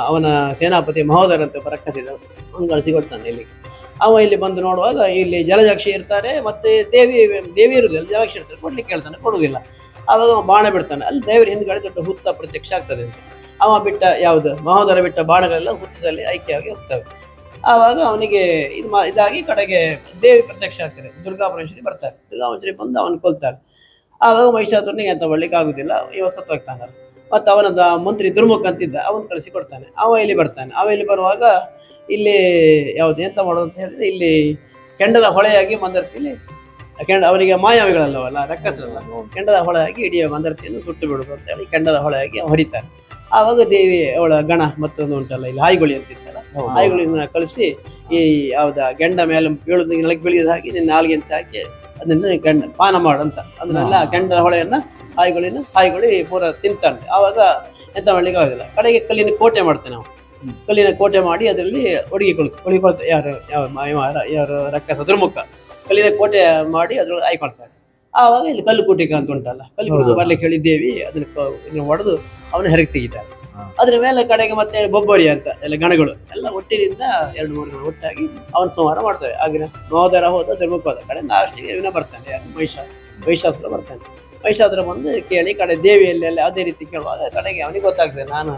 ಅವನ ಸೇನಾಪತಿ ಮಹೋದರ ಅಂತ ಒಬ್ಬ ರಕ್ಕಸಿದ ಅವನು ಕಳಿಸಿಕೊಡ್ತಾನೆ ಇಲ್ಲಿಗೆ. ಇಲ್ಲಿ ಅವ ಇಲ್ಲಿ ಬಂದು ನೋಡುವಾಗ ಇಲ್ಲಿ ಜಲಜಾಕ್ಷಿ ಇರ್ತಾರೆ, ಮತ್ತೆ ದೇವಿ ದೇವಿ ಇರುವುದಿಲ್ಲ ಜಲಜಾಕ್ಷಿ ಇರ್ತಾರೆ, ಕೊಡ್ಲಿಕ್ಕೆ ಹೇಳ್ತಾನೆ, ಕೊಡುವುದಿಲ್ಲ. ಆವಾಗ ಅವ ಬಾಣ ಬಿಡ್ತಾನೆ, ಅಲ್ಲಿ ದೇವರ ಹಿಂದ್ಗಡೆ ದೊಡ್ಡ ಹುತ್ತ ಪ್ರತ್ಯಕ್ಷ ಆಗ್ತದೆ ಅವ ಬಿಟ್ಟ ಯಾವುದು, ಮಹೋದರ ಬಿಟ್ಟ ಬಾಣಗಳೆಲ್ಲ ಹುತ್ತದಲ್ಲಿ ಐಕ್ಯವಾಗಿ ಹೋಗ್ತವೆ. ಆವಾಗ ಅವನಿಗೆ ಇದು ಮಾ, ಇದಾಗಿ ಕಡೆಗೆ ದೇವಿ ಪ್ರತ್ಯಕ್ಷ ಆಗ್ತಾರೆ ದುರ್ಗಾ ಪರಮೇಶ್ವರಿ ಬರ್ತಾರೆ. ದುರ್ಗಾ ಪರಮೇಶ್ವರಿ ಬಂದು ಅವನು ಕೊಲ್ತಾರೆ ಆವಾಗ ಮಹಿಷಾಸುರನಿಗೆ ಅಂತ ಬರ್ಲಿಕ್ಕೆ ಆಗುದಿಲ್ಲ, ಇವ ಸತ್ತು ಹೋಗ್ತಾನೆ ಮತ್ತು ಅವನದ್ದು ಆ ಮಂತ್ರಿ ದುರ್ಮುಖ ಅಂತಿದ್ದ, ಅವನು ಕಳಿಸಿ ಕೊಡ್ತಾನೆ ಅವ ಇಲ್ಲಿ ಬರ್ತಾನೆ. ಅವ ಇಲ್ಲಿ ಬರುವಾಗ ಇಲ್ಲಿ ಯಾವುದು ಎಂತ ಮಾಡೋದು ಅಂತ ಹೇಳಿದ್ರೆ ಇಲ್ಲಿ ಕೆಂಡದ ಹೊಳೆಯಾಗಿ ಮಂದರ್ತಿಲಿ ಕೆಂಡ ಅವರಿಗೆ ಮಾಯಾವಿಗಳಲ್ಲವಲ್ಲ ರಕ್ಕಸರಲ್ಲ ಕೆಂಡದ ಹೊಳೆಯಾಗಿ ಇಡೀ ಮಂದರ್ತಿಯನ್ನು ಸುಟ್ಟು ಬಿಡೋದು ಅಂತ ಹೇಳಿ ಕೆಂಡದ ಹೊಳೆಯಾಗಿ ಹೊರಿತಾರೆ ಆವಾಗ ದೇವಿ ಅವಳ ಗಣ ಮತ್ತೊಂದು ಉಂಟಲ್ಲ ಇಲ್ಲಿ ಹಾಯ್ಗುಳಿ ಅಂತಿರ್ತಲ್ಲ ಹಾಯಿಗುಳಿನ ಕಳಿಸಿ ಈ ಯಾವ್ದ ಗೆಂಡ ಮೇಲೆ ಬೀಳುದು ನೆಲಕ್ಕೆ ಬೀಳಿದ ಹಾಕಿ ನಿನ್ನ ನಾಲ್ಗೆ ಅಂತ ಹಾಕಿ ಅದನ್ನ ಗಂಡ ಪಾನ ಮಾಡಂತ ಅದನ್ನೆಲ್ಲ ಕೆಂಡದ ಹೊಳೆಯನ್ನ ಹಾಯ್ಗುಳಿನ ಹಾಯಿಗುಳಿ ಪೂರ ತಿಂತಾನೆ. ಆವಾಗ ಎಂತ ಮಾಡ್ಲಿಕ್ಕೆ ಆಗೋದಿಲ್ಲ. ಕಡೆಗೆ ಕಲ್ಲಿನ ಕೋಟೆ ಮಾಡ್ತೇನೆ ನಾವು. ಕಲ್ಲಿನ ಕೋಟೆ ಮಾಡಿ ಅದರಲ್ಲಿ ಒಡಗಿಕೊಳ್ ಒಡಗಿಕೊಳ್ತಾರೆ ಯಾರು ಯಾವ ಯಾರು ರಕ್ಕಸ ದುರ್ಮುಖ ಕಲ್ಲಿನ ಕೋಟೆ ಮಾಡಿ ಅದ್ರಲ್ಲಿ ಆಯ್ಕೊಳ್ತಾರೆ ಆವಾಗ ಇಲ್ಲಿ ಕಲ್ಲು ಕೂಟಿಕ ಅಂತ ಉಂಟಲ್ಲ ಕಲ್ಲು. ಬರ್ಲಿಕ್ಕೆ ಹೇಳಿದ್ದೇವಿ ದೇವಿ ಅದನ್ನ ಹೊಡೆದು ಅವನ ಹೆರಗೆ ತೆಗಿತಾರೆ. ಅದ್ರ ಮೇಲೆ ಕಡೆಗೆ ಮತ್ತೆ ಬೊಬ್ಬರಿ ಅಂತ ಎಲ್ಲ ಗಣಗಳು ಎಲ್ಲ ಒಟ್ಟಿನಿಂದ ಎರಡು ಮೂರು ಗಣ ಒಟ್ಟಾಗಿ ಅವನ ಸಂಹಾರ ಮಾಡ್ತವೆ. ಆಗಿನ ಮಹೋದರ ಹೋದ ಧರ್ಮಕ್ಕೆ ಹೋದ ಕಡೆ ಲಾಸ್ಟಿಗೆ ಇವನ ಬರ್ತಾನೆ ಯಾರು? ಮಹಿಷ ಮಹಿಷಾಸುರ ಬರ್ತಾನೆ. ಮಹಿಷಾಸುರ ಬಂದು ಕೇಳಿ ಕಡೆ ದೇವಿಯಲ್ಲಿ ಎಲ್ಲ ಅದೇ ರೀತಿ ಕೇಳುವಾಗ ಕಡೆಗೆ ಅವನಿಗೆ ಗೊತ್ತಾಗ್ತದೆ ನಾನು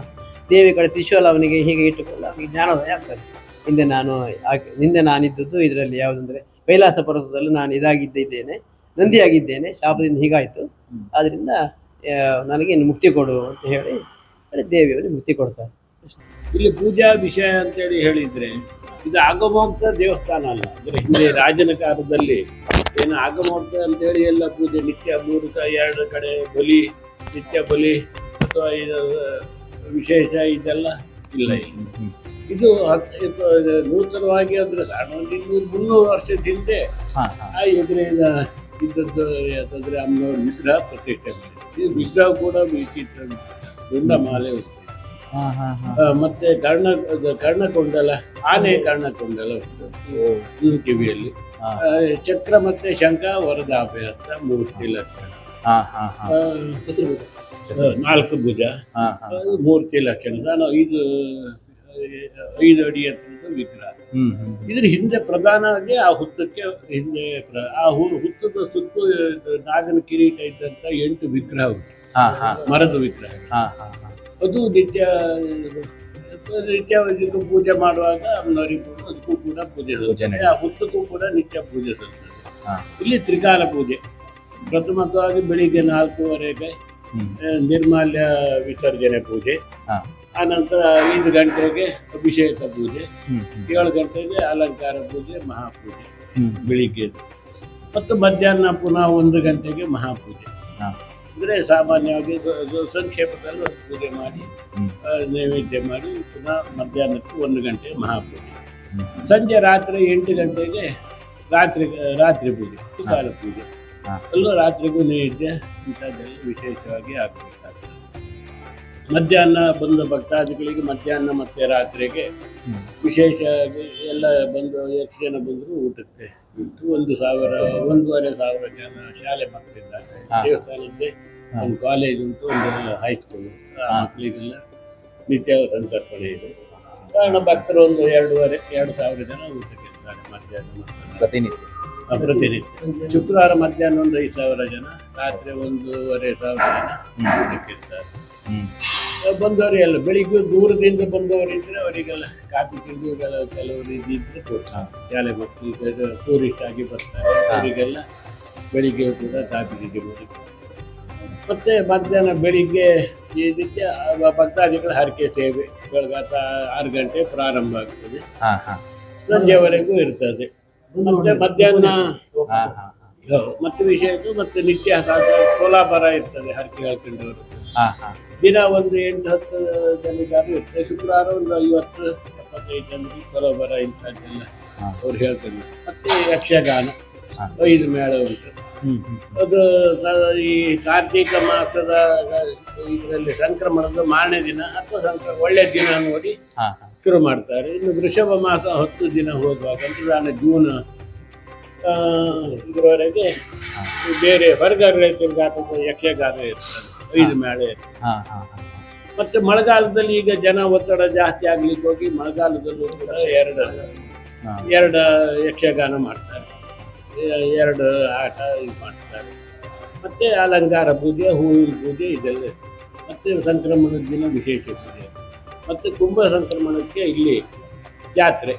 ದೇವಿ ಕಡೆ ತ್ರಿಶೂಲ ಅವನಿಗೆ ಹೀಗೆ ಇಟ್ಟುಕೊಂಡು. ಅವನಿಗೆ ಜ್ಞಾನೋದಯ ಆಗ್ತದೆ ಹಿಂದೆ ನಾನು ಹಿಂದೆ ನಾನಿದ್ದದ್ದು ಇದರಲ್ಲಿ ಯಾವುದಂದ್ರೆ ಕೈಲಾಸ ಪರ್ವತದಲ್ಲಿ ನಾನು ಇದಾಗಿದ್ದೇನೆ ನಂದಿಯಾಗಿದ್ದೇನೆ, ಶಾಪದಿಂದ ಹೀಗಾಯ್ತು. ಆದ್ರಿಂದ ನನಗೆ ಮುಕ್ತಿ ಕೊಡು ಅಂತ ಹೇಳಿ ದೇವಿ ದೇವಿಯವರಿಗೆ ಮುಕ್ತಿ ಕೊಡ್ತಾರೆ ಇಲ್ಲಿ ಪೂಜಾ ವಿಷಯ ಅಂತೇಳಿ ಹೇಳಿದ್ರೆ, ಇದು ಆಗಮೋಕ್ತ ದೇವಸ್ಥಾನ ಅಲ್ಲ. ಅಂದ್ರೆ ಹಿಂದೆ ರಾಜನ ಕಾಲದಲ್ಲಿ ಏನು ಆಗಮೋಕ್ತ ಅಂತೇಳಿ ಎಲ್ಲ ಪೂಜೆ, ನಿತ್ಯ ಮೂರು ಎರಡು ಕಡೆ ಬಲಿ, ನಿತ್ಯ ಬಲಿ, ಅಥವಾ ವಿಶೇಷ ಇದೆಲ್ಲ ಇಲ್ಲ ಇದು ನೂತನವಾಗಿ ಅಂದ್ರೆ ಒಂದು ಇನ್ನೂರು ಮುನ್ನೂರು ವರ್ಷದ ಹಿಂದೆ ಆ ಎದುರಿನ ಇದ್ದದ್ದು ಯಾಕಂದ್ರೆ ಅಮ್ಮನವ್ರ ವಿಗ್ರಹ ಪ್ರತಿಷ್ಠೆ ಮಾಡಿದ್ರು. ಈ ವಿಗ್ರಹ ಕೂಡ ವಿಚಿತ್ರ ದೊಡ್ಡ ಮಾಲೆ ಉಂಟು. ಮತ್ತೆ ಕರ್ಣ ಕರ್ಣಕೊಂಡಲ ಆನೆ ಕರ್ಣಕೊಂಡಲ ಉಂಟು. ಕಿವಿಯಲ್ಲಿ. ಚಕ್ರ ಮತ್ತೆ ಶಂಖ ವರದಾಭ್ಯಾಸ ಮೂರ್ತಿ ಲಕ್ಷಣ. ನಾಲ್ಕು ಭುಜ. ಮೂರ್ತಿ ಲಕ್ಷಣ ನಾನು ಐದು ಐದು ಅಡಿ ಅಂತ ವಿಗ್ರಹ. ಇದ್ರ ಹಿಂದೆ ಪ್ರಧಾನವಾಗಿ ಆ ಹುತ್ತಕ್ಕೆ ಹಿಂದೆ ಆ ಹುತ್ತದ ಸುತ್ತು ನಾಗನ ಕಿರೀಟ ಇದ್ದಂತ ಎಂಟು ವಿಗ್ರಹ ಉಂಟು ಹಾ ಹಾ. ಮರದ ವಿಗ್ರಹ. ಹಾ ಹಾ ಹಾ. ಅದು ನಿತ್ಯ ನಿತ್ಯ ಇದಕ್ಕೂ ಪೂಜೆ ಮಾಡುವಾಗ ಅಮ್ಮನವರಿಗೂ ಅದಕ್ಕೂ ಕೂಡ ಪೂಜೆ ಸಲ್ತದೆ. ಆ ಹುತ್ತಕ್ಕೂ ಕೂಡ ನಿತ್ಯ ಪೂಜೆ ಹಾ. ಇಲ್ಲಿ ತ್ರಿಕಾಲ ಪೂಜೆ. ಪ್ರಥಮವಾಗಿ ಬೆಳಿಗ್ಗೆ ನಾಲ್ಕೂವರೆಗೆ ನಿರ್ಮಾಲ್ಯ ವಿಸರ್ಜನೆ ಪೂಜೆ. ಆ ನಂತರ ಐದು ಗಂಟೆಗೆ ಅಭಿಷೇಕ ಪೂಜೆ. ಏಳು ಗಂಟೆಗೆ ಅಲಂಕಾರ ಪೂಜೆ ಮಹಾಪೂಜೆ. ಬೆಳಿಗ್ಗೆ ಮತ್ತು ಮಧ್ಯಾಹ್ನ ಪುನಃ ಒಂದು ಗಂಟೆಗೆ ಮಹಾಪೂಜೆ. ಅಂದರೆ ಸಾಮಾನ್ಯವಾಗಿ ಸಂಕ್ಷೇಪದಲ್ಲಿ ಒಂದು ಪೂಜೆ ಮಾಡಿ ನೈವೇದ್ಯ ಮಾಡಿ ಪುನಃ ಮಧ್ಯಾಹ್ನಕ್ಕೆ ಒಂದು ಗಂಟೆ ಮಹಾಪೂಜೆ. ಸಂಜೆ ರಾತ್ರಿ ಎಂಟು ಗಂಟೆಗೆ ರಾತ್ರಿ ರಾತ್ರಿ ಪೂಜೆ ಸುಕಾಲ ಪೂಜೆ. ಹಾ. ಅಲ್ಲೂ ರಾತ್ರಿಗೂ ನೈವೇದ್ಯ ಇಂಥದ್ದೆಲ್ಲ ವಿಶೇಷವಾಗಿ ಆಗಬೇಕಾಗ್ತದೆ ಮಧ್ಯಾಹ್ನ ಬಂದ ಭಕ್ತಾದಿಗಳಿಗೆ ಮಧ್ಯಾಹ್ನ ಮತ್ತೆ ರಾತ್ರಿಗೆ ವಿಶೇಷವಾಗಿ ವಿಶೇಷ ಎಲ್ಲ ಬಂದು ಎಷ್ಟು ಜನ ಬಂದರೂ ಊಟಕ್ಕೆ. ಉಂಟು ಒಂದು ಸಾವಿರ ಒಂದೂವರೆ ಸಾವಿರ ಜನ ಶಾಲೆ ಮಕ್ಕಳಿದ್ದಾರೆ. ದೇವಸ್ಥಾನದ್ದೇ. ಒಂದು ಕಾಲೇಜ್ ಉಂಟು ಒಂದು ಹೈಸ್ಕೂಲ್ ಆ. ಮಕ್ಕಳಿಗೆಲ್ಲ ನಿತ್ಯ ಸಂತರ್ಪಣೆ ಇದೆ. ಕಾರಣ ಭಕ್ತರು ಒಂದು ಎರಡೂವರೆ ಎರಡು ಸಾವಿರ ಜನ ಊಟಕ್ಕೆ ಇರ್ತಾರೆ ಮಧ್ಯಾಹ್ನ ಪ್ರತಿನಿಧಿ ಪ್ರತಿನಿತ್ಯ. ಪ್ರತಿನಿತ್ಯ ಶುಕ್ರವಾರ ಮಧ್ಯಾಹ್ನ ಒಂದು ಐದು ಸಾವಿರ ಜನ ರಾತ್ರಿ ಒಂದೂವರೆ ಸಾವಿರ ಜನ ಊಟಕ್ಕಿರ್ತಾರೆ ಬಂದವರು ಎಲ್ಲ ಬೆಳಿಗ್ಗೆ ದೂರದಿಂದ ಬಂದವರು ಇದ್ರೆ ಅವರಿಗೆಲ್ಲ ಕಾಫಿ ತಿಂಡಿ ಕೆಲವರು ಇದ್ದಿದ್ರೆ ಶಾಲೆ ಮಕ್ಕಳಿಗೆ ಟೂರಿಸ್ಟ್ ಆಗಿ ಬರ್ತಾರೆ. ಅವರಿಗೆಲ್ಲ ಬೆಳಿಗ್ಗೆ ಕೂಡ ಕಾಫಿ ತಿಂಡಿ ಮಾಡಿ ಮತ್ತೆ ಮಧ್ಯಾಹ್ನ ಬೆಳಿಗ್ಗೆ ಇದಕ್ಕೆ ಭಕ್ತಾದಿಗಳ ಹರಕೆ ಸೇವೆ ಬೆಳಗಾತ ಆರು ಗಂಟೆ ಪ್ರಾರಂಭ ಆಗ್ತದೆ. ಸಂಜೆವರೆಗೂ ಇರ್ತದೆ. ಮತ್ತೆ ಮಧ್ಯಾಹ್ನ ಹಾ ಹಾ ಹೌದು. ಮತ್ತೆ ವಿಷಯ ಮತ್ತೆ ನಿತ್ಯ ಕೋಲಾಬರ ಇರ್ತದೆ ಹರಕೆ ಹೇಳ್ಕೊಂಡವರು ಹಾ ಹಾ. ದಿನ ಒಂದು ಎಂಟು ಹತ್ತು ಜನಿಗಾರು ಇರ್ತದೆ. ಶುಕ್ರವಾರ ಒಂದು ಐವತ್ತು ಎಪ್ಪತ್ತೈದು ಜನರಿಗೆ ಕೋಲಾಬರ ಇಂಥದ್ದೆಲ್ಲ. ಅವ್ರು ಹೇಳ್ತಾರೆ. ಮತ್ತೆ ಯಕ್ಷಗಾನ. ಐದು ಮೇಳ ಉಂಟು. ಅದು ಈ ಕಾರ್ತಿಕ ಮಾಸದ ಇದರಲ್ಲಿ ಸಂಕ್ರಮಣದ ಮಾರನೇ ದಿನ ಅಥವಾ ಸಂಕ್ರ ಒಳ್ಳೆ ದಿನ ನೋಡಿ ಶುರು ಮಾಡ್ತಾರೆ. ಇನ್ನು ವೃಷಭ ಮಾಸ ಹತ್ತು ದಿನ ಹೋಗುವಾಗ ನಾನು ಜೂನ್ ಇದರವರೆಗೆ ಬೇರೆ ಹೊರಗಾರ ತಿರುಗಾಟ ಯಕ್ಷಗಾನ ಇರ್ತದೆ. ಐದು ಮೇಳೆ ಮತ್ತೆ ಮಳೆಗಾಲದಲ್ಲಿ ಈಗ ಜನ ಒತ್ತಡ ಜಾಸ್ತಿ ಆಗ್ಲಿಕ್ಕೆ ಹೋಗಿ ಮಳೆಗಾಲದಲ್ಲೂ ಕೂಡ ಎರಡು. ಎರಡು ಯಕ್ಷಗಾನ ಮಾಡ್ತಾರೆ. ಎರಡು ಆಟ ಇದು ಮಾಡ್ತಾರೆ. ಮತ್ತೆ ಅಲಂಕಾರ ಪೂಜೆ ಹೂವಿನ ಪೂಜೆ ಇದೆಲ್ಲ. ಮತ್ತೆ ಸಂಕ್ರಮಣದ ದಿನ ವಿಶೇಷ ಪೂಜೆ. ಮತ್ತೆ ಕುಂಭ ಸಂಕ್ರಮಣಕ್ಕೆ ಇಲ್ಲಿ ಜಾತ್ರೆ.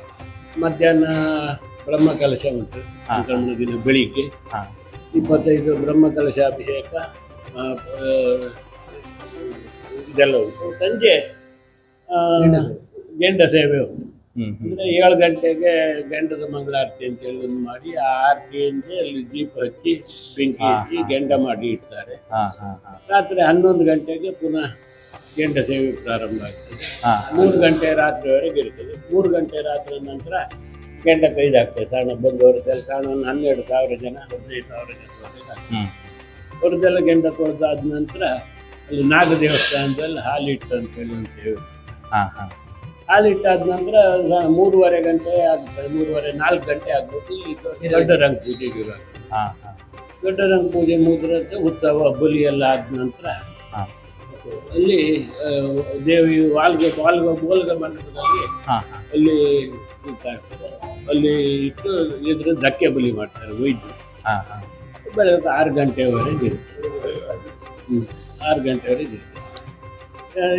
ಮಧ್ಯಾಹ್ನ ಬ್ರಹ್ಮಕಲಶ ಉಂಟು. ಸಂಕ್ರಮಣ ದಿನ ಬೆಳಿಗ್ಗೆ. ಇಪ್ಪತ್ತೈದು ಬ್ರಹ್ಮಕಲಶ ಅಭಿಷೇಕ ಆ, ಇದೆಲ್ಲ ಉಂಟು. ಸಂಜೆ ಆ, ಗೆಂಡ ಸೇವೆ ಉಂಟು. ಹ್ಮ್ ಏಳು ಗಂಟೆಗೆ ಗಂಡದ ಮಂಗಳಾರತಿ ಅಂತ ಹೇಳಿ ಒಂದು ಮಾಡಿ ಆ ಆರತಿಯಿಂದ ಅಲ್ಲಿ ದೀಪ ಹಚ್ಚಿ ಬೆಂಕಿ ಹಚ್ಚಿ ಗೆಂಡ ಮಾಡಿ ಇಡ್ತಾರೆ. ಹಾ ಹಾ ಹಾ. ರಾತ್ರಿ ಹನ್ನೊಂದು ಗಂಟೆಗೆ ಪುನಃ ಗೆಂಡ ಸೇವೆ ಪ್ರಾರಂಭ ಆಗ್ತದೆ. ಹಾಂ. ಮೂರು ಗಂಟೆ ರಾತ್ರಿವರೆಗೆ ಇರ್ತದೆ. ಮೂರು ಗಂಟೆ ರಾತ್ರಿ ನಂತರ ಕೆಂಡ ಕೈದಾಗ್ತದೆ ಕಾರಣ ಬಂದವರದಲ್ಲಿ ಸಣ್ಣ ಒಂದು ಹನ್ನೆರಡು ಸಾವಿರ ಜನ ಹದಿನೈದು ಸಾವಿರ ಜನ ಅವ್ರದ್ದೆಲ್ಲ ಗೆಂಡ ತೊಳೆದಾದ ನಂತರ ಅಲ್ಲಿ ನಾಗ ದೇವಸ್ಥಾನದಲ್ಲಿ ಹಾಲಿಟ್ಟು ಅಂತೇಳಿ ಒಂದು ಸೇವೆ ಹಾ ಹಾ. ಹಾಲಿಟ್ಟಾದ ನಂತರ ಮೂರುವರೆ ಗಂಟೆ ಆಗ್ತದೆ. ಮೂರುವರೆ ನಾಲ್ಕು ಗಂಟೆ ಆಗ್ಬೋದು ಇಲ್ಲಿ ದೊಡ್ಡ- ರಂಗ ಪೂಜೆ ಶುರು ಹಾ ಹಾ. ದೊಡ್ಡ ರಂಗ ಪೂಜೆ ಮುಗಿದ್ರೆ ಉತ್ಸವ ಬಲಿ ಎಲ್ಲ ಆದ ನಂತರ ಹಾ. ಅಲ್ಲಿ ದೇವಿ ವಾಲ್ಗ ವಾಲ್ಗ ಬೋಲ್ಗ ಮಂಟಪದಲ್ಲಿ ಅಲ್ಲಿ. ಅಲ್ಲಿ ಇಟ್ಟು ಇದ್ರ ಧಕ್ಕೆ ಬಲಿ ಮಾಡ್ತಾರೆ ವೈದ್ಯರು. ಬೆಳಗ್ಗೆ ಆರು ಗಂಟೆವರೆಗೆ ಇರುತ್ತೆ. ಆರು ಗಂಟೆವರೆಗೆ ಇರುತ್ತೆ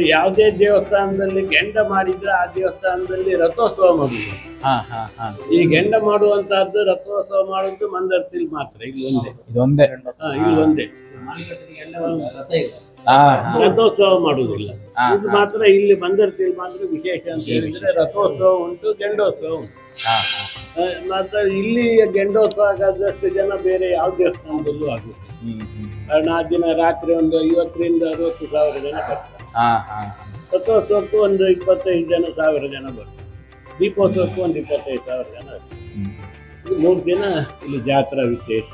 ಯಾವುದೇ ದೇವಸ್ಥಾನದಲ್ಲಿ ಗೆಂಡ ಮಾಡಿದ್ರೆ ಆ ದೇವಸ್ಥಾನದಲ್ಲಿ ರಥೋತ್ಸವ ಮಾಡುದು ಹಾ ಹಾ ಹಾ. ಈ ಗೆಂಡ ಮಾಡುವಂತಹದ್ದು ರಥೋತ್ಸವ ಮಾಡುವುದು ಮಂದರ್ತಿಲ್ ಮಾತ್ರ ಇಲ್ಲಿ ಒಂದೇ. ಇಲ್ಲಿ ಒಂದೇ. ರಥೋತ್ಸವ ಮಾಡುವುದಿಲ್ಲ. ಇದು ಮಾತ್ರ ಇಲ್ಲಿ ಬಂದರ್ತಿಯಲ್ಲಿ ಮಾತ್ರ ವಿಶೇಷ ಅಂತ ಹೇಳಿದ್ರೆ ರಥೋತ್ಸವ ಉಂಟು ಗೆಂಡೋತ್ಸವ ಉಂಟು. ಮಾತ್ರ ಇಲ್ಲಿ ಗೆಂಡೋತ್ಸವ ಆಗದಷ್ಟು ಜನ ಬೇರೆ ಯಾವ ದೇವಸ್ಥಾನದಲ್ಲೂ ಆಗುತ್ತೆ ಕಾರಣ ಆ ದಿನ ರಾತ್ರಿ ಒಂದು ಐವತ್ತರಿಂದ ಅರವತ್ತು ಸಾವಿರ ಜನ ಬರ್ತಾರೆ. ರಥೋತ್ಸವಕ್ಕೂ ಒಂದು ಇಪ್ಪತ್ತೈದು ಜನ ಸಾವಿರ ಜನ ಬರ್ತಾರೆ. ದೀಪೋತ್ಸವಕ್ಕೂ ಒಂದು ಇಪ್ಪತ್ತೈದು ಸಾವಿರ ಜನ ಮೂರು ದಿನ ಇಲ್ಲಿ ಜಾತ್ರಾ ವಿಶೇಷ.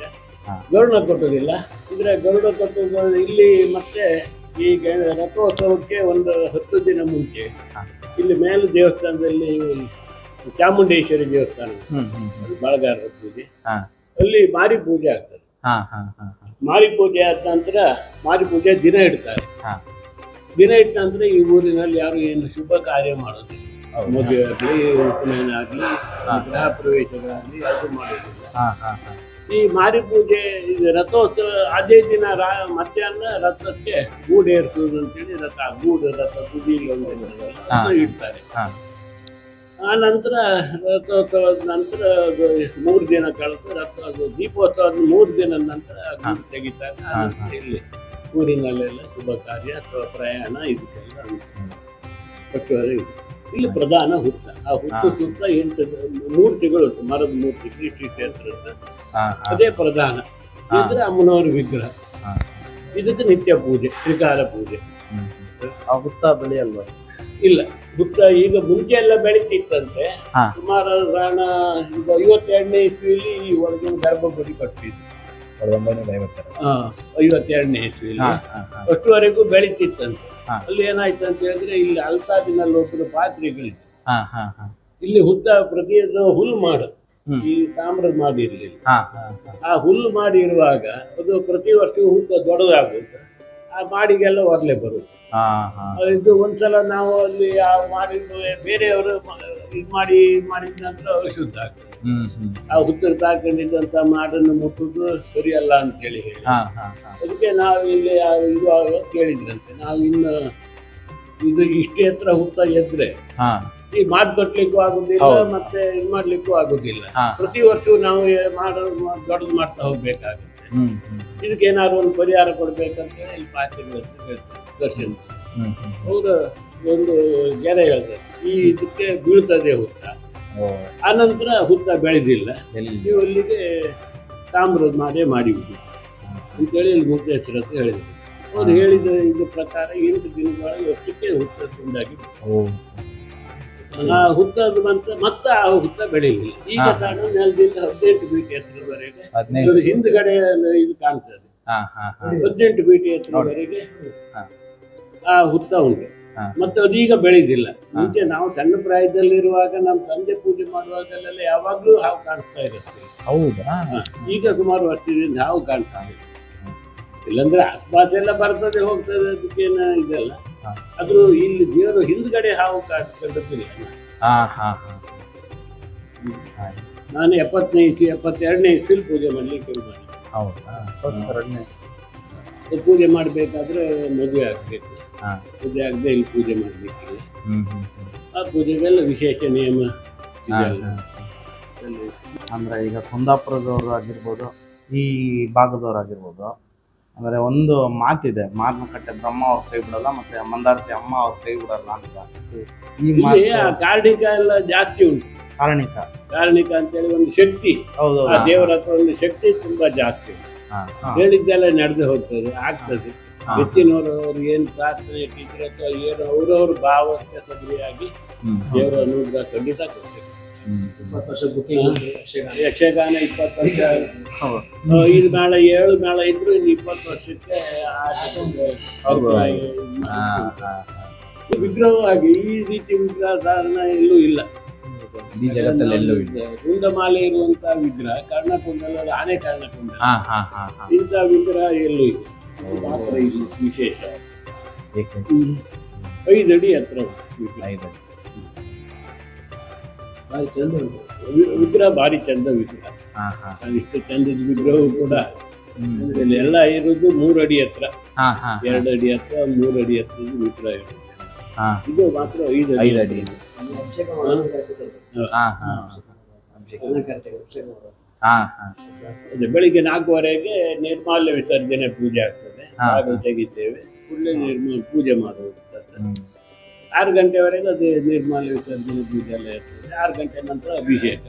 ಗರುಡ ಕೊಟ್ಟೋದಿಲ್ಲ. ಅಂದ್ರೆ ಗರುಡ ಕೊಟ್ಟು ಇಲ್ಲಿ ಮತ್ತೆ ಈ ರಥೋತ್ಸವಕ್ಕೆ ಒಂದು ಹತ್ತು ದಿನ ಮುಂಚೆ. ಇಲ್ಲಿ ಮೇಲೆ ದೇವಸ್ಥಾನದಲ್ಲಿ ಚಾಮುಂಡೇಶ್ವರಿ ದೇವಸ್ಥಾನ. ಬಳಗಾರ ಪೂಜೆ. ಅಲ್ಲಿ ಮಾರಿ ಪೂಜೆ ಆಗ್ತದೆ. ಮಾರಿ ಪೂಜೆ ಆದ ನಂತರ ಮಾರಿ ಪೂಜೆ ದಿನ ಇಡ್ತಾರೆ. ದಿನ ಇಟ್ಟ ನಂತರ ಈ ಊರಿನಲ್ಲಿ ಯಾರು ಏನು ಶುಭ ಕಾರ್ಯ ಮಾಡೋದು? ಮದುವೆ ಆಗಲಿ ಉಪನಯನ ಆಗಲಿ ಗೃಹ ಪ್ರವೇಶಗಳಾಗಲಿ ಅದು ಮಾಡೋದಿಲ್ಲ. ಈ ಮಾರಿ ಪೂಜೆ ಇದು ರಥೋತ್ಸವ ಅದೇ ದಿನ ರಾ ಮಧ್ಯಾಹ್ನ ರಥಕ್ಕೆ ಗೂಡು ಅಂತ ಅಂತೇಳಿ ರಥ ಗೂಡು ರಥ ತುದಿಲಿ ಒಂದು ಇಡ್ತಾರೆ. ಆ ನಂತರ ರಥೋತ್ಸವದ ನಂತರ ಮೂರ್ ದಿನ ಕಳೆದು ರಥ ದೀಪೋತ್ಸವದ ಮೂರು ದಿನ ನಂತರ ತೆಗಿತಾರೆ. ಇಲ್ಲಿ ಊರಿನಲ್ಲೆಲ್ಲ ಶುಭ ಕಾರ್ಯ ಅಥವಾ ಪ್ರಯಾಣ ಇದಕ್ಕೆಲ್ಲ ಕಟ್ಟುವರೆ ಇದೆ ಇಲ್ಲಿ ಪ್ರಧಾನ ಹುತ್ತ ಆ ಹುತ್ತ. ಸುತ್ತ ಎಂಟು ಮೂರ್ತಿಗಳು ಮರದ ಮೂರ್ತಿ ಶ್ರೀ ಶ್ರೀ ಕ್ಷೇತ್ರದ ಹಾ ಹಾ. ಅದೇ ಪ್ರಧಾನ. ಇದ್ರೆ ಅಮ್ಮನವರ ವಿಗ್ರಹ. ಇದಕ್ಕೆ ನಿತ್ಯ ಪೂಜೆ ತ್ರಿಕಾಲ ಪೂಜೆ. ಆ ಹುತ್ತ ಬೆಳೆ ಅಲ್ವಾ ಇಲ್ಲ. ಹುತ್ತ ಈಗ ಮುಂಚೆ ಎಲ್ಲ ಬೆಳೀತಿತ್ತಂತೆ. ಸುಮಾರು ರಾಣ ಈಗ ಐವತ್ತೆರಡನೇ ಇಸ್ವಿಲಿ ಈ ಒಳಗಿನ ಗರ್ಭಗುಡಿ ಕಟ್ಟಿದ್ರು ಐವತ್ತೆರಡನೇ ಇಸ್ವಿಲಿ. ಅಷ್ಟುವರೆಗೂ ಬೆಳಿತಿತ್ತಂತೆ. ಅಲ್ಲಿ ಏನಾಯ್ತು ಅಂತ ಹೇಳಿದ್ರೆ ಇಲ್ಲಿ ಅಲ್ತಾದಿನಲ್ಲಿ ಒಬ್ಬರು ಪಾತ್ರೆಗಳು ಹಾ ಹಾ ಹಾ. ಇಲ್ಲಿ ಹುದ್ದ ಪ್ರತಿಯೊಂದು ಹುಲ್ ಮಾಡು. ಈ ತಾಮ್ರದ ಮಾಡಿ ಇರಲಿಲ್ಲ ಹಾ. ಹಾ ಹಾ ಆ ಹುಲ್ಲು ಮಾಡಿ ಇರುವಾಗ ಅದು ಪ್ರತಿ ವರ್ಷ ಹುದ್ದ ದೊಡ್ಡದಾಗುತ್ತೆ ಆ ಮಾಡಿಗೆಲ್ಲ ಹೊರಲೆ ಬರುತ್ತೆ. ಇದು ಒಂದ್ಸಲ ನಾವು ಅಲ್ಲಿ ಆ ಮಾಡಿ ಬೇರೆಯವರು ಇದು ಮಾಡಿ ಮಾಡಿದ ನಂತರ ಶುದ್ಧ ಆಗ್ತದೆ. ಆ ಹುತ್ತರ ತಾಕೊಂಡಿದ್ದಂತ ಮಾಡನ್ನು ಮುಟ್ಟುದು ಸರಿಯಲ್ಲ ಅಂತ ಹೇಳಿ. ಅದಕ್ಕೆ ನಾವು ಇಲ್ಲಿ ಇದು ಕೇಳಿದ್ರಂತೆ. ನಾವು ಇನ್ನು ಇದು ಇಷ್ಟೇ ಹತ್ರ ಹುತ್ತ ಎದ್ರೆ ಈ ಮಾಡ್ ಕಟ್ಲಿಕ್ಕೂ ಆಗುದಿಲ್ಲ ಮತ್ತೆ ಇದು ಮಾಡ್ಲಿಕ್ಕೂ ಆಗುದಿಲ್ಲ. ಪ್ರತಿ ವರ್ಷ ನಾವು ಮಾಡೋ ದೊಡ್ಡದು ಮಾಡ್ತಾ ಹೋಗ್ಬೇಕಾಗುತ್ತೆ. ಇದಕ್ಕೆ ಏನಾದ್ರು ಒಂದು ಪರಿಹಾರ ಕೊಡ್ಬೇಕಂತ ಹೇಳಿ ಇಲ್ಲಿ ಪಾತ್ರಿಗಳು ದರ್ಶನ. ಅವರು ಒಂದು ಗೆರೆ ಹೇಳ್ತಾರೆ. ಈ ಇದಕ್ಕೆ ಬೀಳ್ತದೆ ಹುತ್ತ. ಆನಂತರ ಹುತ್ತ ಬೆಳೆದಿಲ್ಲ. ನೀವು ಅಲ್ಲಿಗೆ ತಾಮ್ರದ ಮಾರೇ ಮಾಡಿಬಿಟ್ಟು ಅಂತೇಳಿ ಇಲ್ಲಿ ಮುಕ್ತೇಶ್ವರ ಅಂತ ಹೇಳಿದ್ರು. ಅವ್ರು ಹೇಳಿದ ಇದು ಪ್ರಕಾರ ಎಂಟು ದಿನಗಳ ವರ್ಷಕ್ಕೆ ಹುತ್ತ ತುಂಡಾಗಿ ಆ ಹುತ್ತದ ನಂತರ ಮತ್ತೆ ಆ ಹುತ್ತ ಬೆಳಿಲಿಲ್ಲ ಈಗ. ಸಣ್ಣ ನೆಲದಿಂದ ಹದಿನೆಂಟು ಫೀಟ್ ಎತ್ತರದವರೆಗೆ ಹಿಂದ್ಗಡೆ ಇದು ಕಾಣ್ತದೆ. ಹದಿನೆಂಟು ಫೀಟ್ ಎತ್ತರದವರೆಗೆ ಆ ಹುತ್ತ ಉಂಟು. ಮತ್ತೆ ಅದೀಗ ಬೆಳೆದಿಲ್ಲ. ಮುಂಚೆ ನಾವು ಸಣ್ಣ ಪ್ರಾಯದಲ್ಲಿರುವಾಗ ನಮ್ಮ ತಂದೆ ಪೂಜೆ ಮಾಡುವಾಗಲೆಲ್ಲ ಯಾವಾಗ್ಲೂ ಹಾವು ಕಾಣಿಸ್ತಾ ಇರುತ್ತೆ. ಹೌದಾ? ಈಗ ಸುಮಾರು ವರ್ಷದಿಂದ ಹಾವು ಕಾಣ್ತಾ ಇದೆ. ಇಲ್ಲಾಂದ್ರೆ ಆಸ್ಪಾಸ್ ಎಲ್ಲ ಬರ್ತದೆ ಹೋಗ್ತದೆ ಅದಕ್ಕೇನ ಇದೆಲ್ಲ. ಆದ್ರೂ ಇಲ್ಲಿ ದೇವರು ಹಿಂದ್ಗಡೆ ಹಾವು ಕಾಣಿಸ್ಕೊಂಡಿಲ್ಲ ಹಾ ಹಾ ಹಾ ನಾನು ಎಪ್ಪತ್ತನೇ ಇಸ್ವಿ ಎಪ್ಪತ್ತೆರಡನೇ ಇಸ್ವಿಲ್ ಪೂಜೆ ಮಾಡ್ಲಿಕ್ಕೆ ಮಾಡಿ ಹೌದಾ ಪೂಜೆ ಮಾಡಬೇಕಾದ್ರೆ ಮದುವೆ ಆಗಬೇಕು ಹಾ. ಮದುವೆ ಆಗದೆ ಇಲ್ಲಿ ಪೂಜೆ ಮಾಡ್ಲಿಕ್ಕೆ. ಆ ಪೂಜೆಗೆಲ್ಲ ವಿಶೇಷ ನಿಯಮ ಹಾ, ಇದೆಲ್ಲ. ಹಾ. ಅಂದ್ರೆ ಈಗ ಕುಂದಾಪುರದವರು ಆಗಿರ್ಬೋದು ಈ ಭಾಗದವ್ರು ಆಗಿರ್ಬೋದು ಅಂದ್ರೆ ಒಂದು ಮಾತಿದೆ ಮಾರ್ನಕಟ್ಟೆ ಬ್ರಹ್ಮ ಅವ್ರ ಕೈ ಬಿಡಲ್ಲ ಮತ್ತೆ ಮಂದಾರತಿ ಅಮ್ಮ ಅವ್ರ ಕೈ ಬಿಡಲ್ಲ ಅಂತ. ಈ ಮಾತು ಕಾರ್ಣಿಕ ಎಲ್ಲ ಜಾಸ್ತಿ ಉಂಟು. ಕಾರಣಿಕ. ಕಾರ್ಣಿಕ ಅಂತೇಳಿ ಒಂದು ಶಕ್ತಿ. ಹೌದು ಆ ದೇವರ ಹತ್ರ ಒಂದು ಶಕ್ತಿ ತುಂಬಾ ಜಾಸ್ತಿ. ಹೇಳಿದ್ದೆಲ್ಲ ನಡೆದು ಹೋಗ್ತದೆ ಆಗ್ತದೆ. ಹೆಚ್ಚಿನವರು ಅವ್ರು ಏನು ಪ್ರಾರ್ಥನೆ ಇಟ್ಟಿದ್ರೆ ಅಥವಾ ಏನು ಅವರವ್ರ ಭಾವಕ್ಕೆ ಸರಿಯಾಗಿ ದೇವರ ಅನುಗ್ರಹ ಖಂಡಿತ ಕೊಡ್ತಾರೆ ಹ್ಮ್. ಯಕ್ಷಗಾನ ಇಪ್ಪತ್ತು ವರ್ಷ. ಐದು ಮೇಳ ಏಳು ಮೇಳ ಇದ್ರು ಇನ್ನು ಇಪ್ಪತ್ತು ವರ್ಷಕ್ಕೆ ವಿಗ್ರಹವಾಗಿ. ಇದು ಈ ರೀತಿ ವಿಗ್ರಹ ಸಾಧನ ಎಲ್ಲೂ ಇಲ್ಲ. ಇಡೀ ಜಗತ್ತಲ್ಲೆಲ್ಲೂ ಇಲ್ಲ. ಕುಂದಮಾಲೆ ಇರುವಂತ ವಿಗ್ರಹ ಕರ್ಣಕುಂಡಲ ಆನೆ ಕರ್ಣಕುಂಡ. ಇಂಥ ವಿಗ್ರಹ ಎಲ್ಲೂ ಇಲ್ಲ. ಇದು ಮಾತ್ರ ಇಲ್ಲಿ ವಿಶೇಷ? ಐದು ಅಡಿ ಹತ್ರ ಐದು ಐದು. ಭಾರಿ ಚಂದ ಉಂಟು. ವಿ- ವಿಗ್ರಹ ಭಾರಿ ಚಂದ ವಿಗ್ರಹ ಹಾ ಹಾ. ಇಷ್ಟು ಚಂದದ ವಿಗ್ರಹವು ಕೂಡ. ಇಲ್ಲಿ ಎಲ್ಲ ಇರೋದು ಮೂರು ಅಡಿ ಹತ್ರ. ಹಾ ಹಾ ಎರಡು ಅಡಿ ಹತ್ರ ಮೂರು ಅಡಿ ಹತ್ರ ವಿಗ್ರಹ ಇರುತ್ತೆ. ಹಾ. ಇದು ಮಾತ್ರ ಐದು ಐದು ಅಡಿ. ಅಭಿಷೇಕ ಮಾಡೋದು ಕರೀತಾರೆ. ಹಾ. ಹಾ ಅದನ್ನ ಕರೀತಾರೆ, ಅಭಿಷೇಕ ಮಾಡೋದು. ಹಾ ಹಾ. ಅದೇ ಬೆಳಿಗ್ಗೆ ನಾಲ್ಕುವರೆಗೆ ನಿರ್ಮಾಲ್ಯ ವಿಸರ್ಜನೆ ಪೂಜೆ ಆಗ್ತದೆ. ಹಾ. ಬಾಗಿಲು ತೆಗಿತೇವೆ. ಕೂಡಲೇ ನಿರ್ಮ ಪೂಜೆ ಮಾಡುವುದು. ಆರು ಗಂಟೆವರೆಗೆ ಅದು ನಿರ್ಮಾಲ್ಯ ವಿಸರ್ಜನೆ ಪೂಜೆ ಎಲ್ಲ ಇರ್ತದೆ. ಆರು ಗಂಟೆ ನಂತರ ಅಭಿಷೇಕ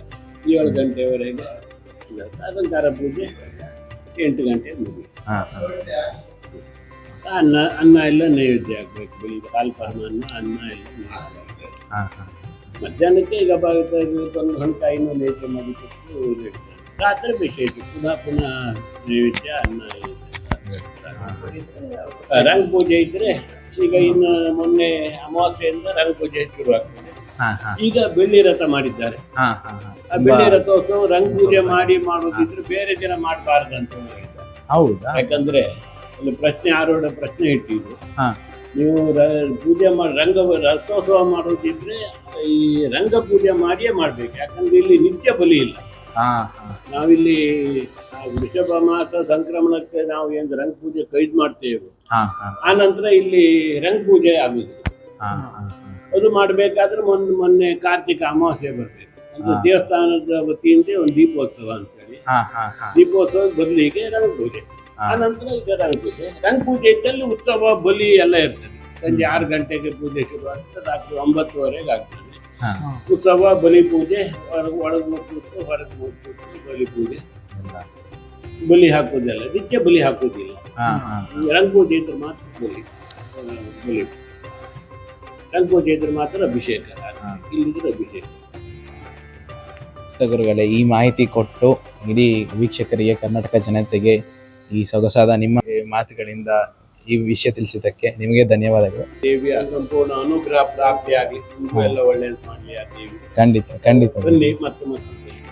ಏಳು ಗಂಟೆವರೆಗೆ ಇರುತ್ತೆ. ಅಲಂಕಾರ ಪೂಜೆ ಎಂಟು ಗಂಟೆ ಮುಗಿ ಹಾ ಹಾ ಅನ್ನ ಅನ್ನ ಎಲ್ಲ ನೈವೇದ್ಯ ಆಗಬೇಕು ಬೆಳಿಗ್ಗೆ ಹಾಲು ಪರಮಾನ್ನ ಅನ್ನ ಎಲ್ಲ ನೈವೇದ್ಯ ಆಗ್ಬೇಕು. ಹಾ ಹಾ ಮಧ್ಯಾಹ್ನಕ್ಕೆ ಈಗ ಭಾಗದ ಒಂದು ಗಂಟೆ ಐನೂರು ನೈವೇದ್ಯ ಮಾಡಿಕೊಟ್ಟು ಇಡ್ತಾರೆ. ರಾತ್ರಿ ವಿಶೇಷ ಪುನಃ ಪುನಃ ನೈವೇದ್ಯ ಅನ್ನ ಆ, ರಂಗ ಪೂಜೆ ಇದ್ರೆ ಈಗ ಇನ್ನು ಮೊನ್ನೆ ಅಮಾವಾಸ್ಯೆಯಿಂದ ರಂಗ ಪೂಜೆ ಶುರು ಆಗ್ತದೆ ಹಾ ಹಾ ಈಗ ಬೆಳ್ಳಿ ರಥ ಮಾಡಿದ್ದಾರೆ. ಆ ಬೆಳ್ಳಿ ರಥೋತ್ಸವ ರಂಗ ಪೂಜೆ ಮಾಡಿ ಮಾಡೋದಿದ್ರೆ ಬೇರೆ ಜನ ಮಾಡಬಾರ್ದಂತ ಹೌದಾ? ಯಾಕಂದ್ರೆ ಒಂದು ಪ್ರಶ್ನೆ ಆರೋಡ ಪ್ರಶ್ನೆ ಇಟ್ಟಿದ್ರು. ನೀವು ಪೂಜೆ ಮಾಡಿ ರಂಗ ರಥೋತ್ಸವ ಮಾಡೋದಿದ್ರೆ ಈ ರಂಗ ಪೂಜೆ ಮಾಡಿಯೇ ಮಾಡ್ಬೇಕು. ಯಾಕಂದ್ರೆ ಇಲ್ಲಿ ನಿತ್ಯ ಬಲಿ ಇಲ್ಲ. ನಾವಿಲ್ಲಿ ವೃಷಭ ಮಾಸ ಸಂಕ್ರಮಣಕ್ಕೆ ನಾವು ಏನು ರಂಗ ಪೂಜೆ ಕೈದ್ ಮಾಡ್ತೇವೆ. ಆ ನಂತರ ಇಲ್ಲಿ ರಂಗ ಪೂಜೆ ಆಗುದು ಅದು ಮಾಡಬೇಕಾದ್ರೆ ಮೊನ್ನೆ ಮೊನ್ನೆ ಕಾರ್ತಿಕ ಅಮಾವಾಸ್ಯೆ ಬರಬೇಕು ಅಂದ್ರೆ ಹಾ. ದೇವಸ್ಥಾನದ ವತಿಯಿಂದ ಒಂದು ದೀಪೋತ್ಸವ ಅಂತೇಳಿ. ಹಾ ಹಾ ಹಾ. ದೀಪೋತ್ಸವದ ಬದಲಿಗೆ ರಂಗ ಪೂಜೆ ಹಾ. ಆ ನಂತರ ಈಗ ರಂಗ ಪೂಜೆ ರಂಗ ಪೂಜೆ ಇದ್ದಲ್ಲಿ ಉತ್ಸವ ಬಲಿ ಎಲ್ಲ ಇರ್ತದೆ. ಸಂಜೆ ಆರು ಗಂಟೆಗೆ ಪೂಜೆ ಶುರು ಆಗ್ತದೆ ರಾತ್ರಿ ಒಂಬತ್ತುವರೆಗೆ ಆಗ್ತದೆ. ಹಾ. ಉತ್ಸವ ಬಲಿ ಪೂಜೆ ಒಳಗೆ ಒಳಗೆ ಮುಟ್ಟಿಟ್ಟು ಹೊರಗೆ ಮುಟ್ಟಿಟ್ಟು ಬಲಿ ಪೂಜೆ. ಇಲ್ಲ. ಬಲಿ ಹಾಕೋದಿಲ್ಲ ನಿತ್ಯ ಬಲಿ ಹಾಕೋದಿಲ್ಲ ಹಾ ಹಾ ಈ ರಂಗ ಪೂಜೆ ಇದ್ರೆ ಮಾತ್ರ ಬಲಿ ಆ, ಬಲಿ. ಪೂಜೆ ಇದ್ರೆ ಮಾತ್ರ ಅಭಿಷೇಕ. ಇಲ್ಲಿದ್ರೆ ಅಭಿಷೇಕ. ಗುರುಗಳೇ ಈ ಮಾಹಿತಿ ಕೊಟ್ಟು ಇಡೀ ವೀಕ್ಷಕರಿಗೆ ಕರ್ನಾಟಕ ಜನತೆಗೆ ಈ ಸೊಗಸಾದ ನಿಮ್ಮ ಮಾತುಗಳಿಂದ ಈ ವಿಷಯ ತಿಳಿಸಿದ್ದಕ್ಕೆ ನಿಮಗೆ ಧನ್ಯವಾದಗಳು. ದೇವಿಯ ಸಂಪೂರ್ಣ ಅನುಗ್ರಹ ಪ್ರಾಪ್ತಿಯಾಗಿ ಎಲ್ಲ ಒಳ್ಳೇದು ಮಾಡಲಿ ಆ ದೇವಿ. ಖಂಡಿತ ಖಂಡಿತ. ಬನ್ನಿ ಮತ್ತೆ ಮತ್ತೆ.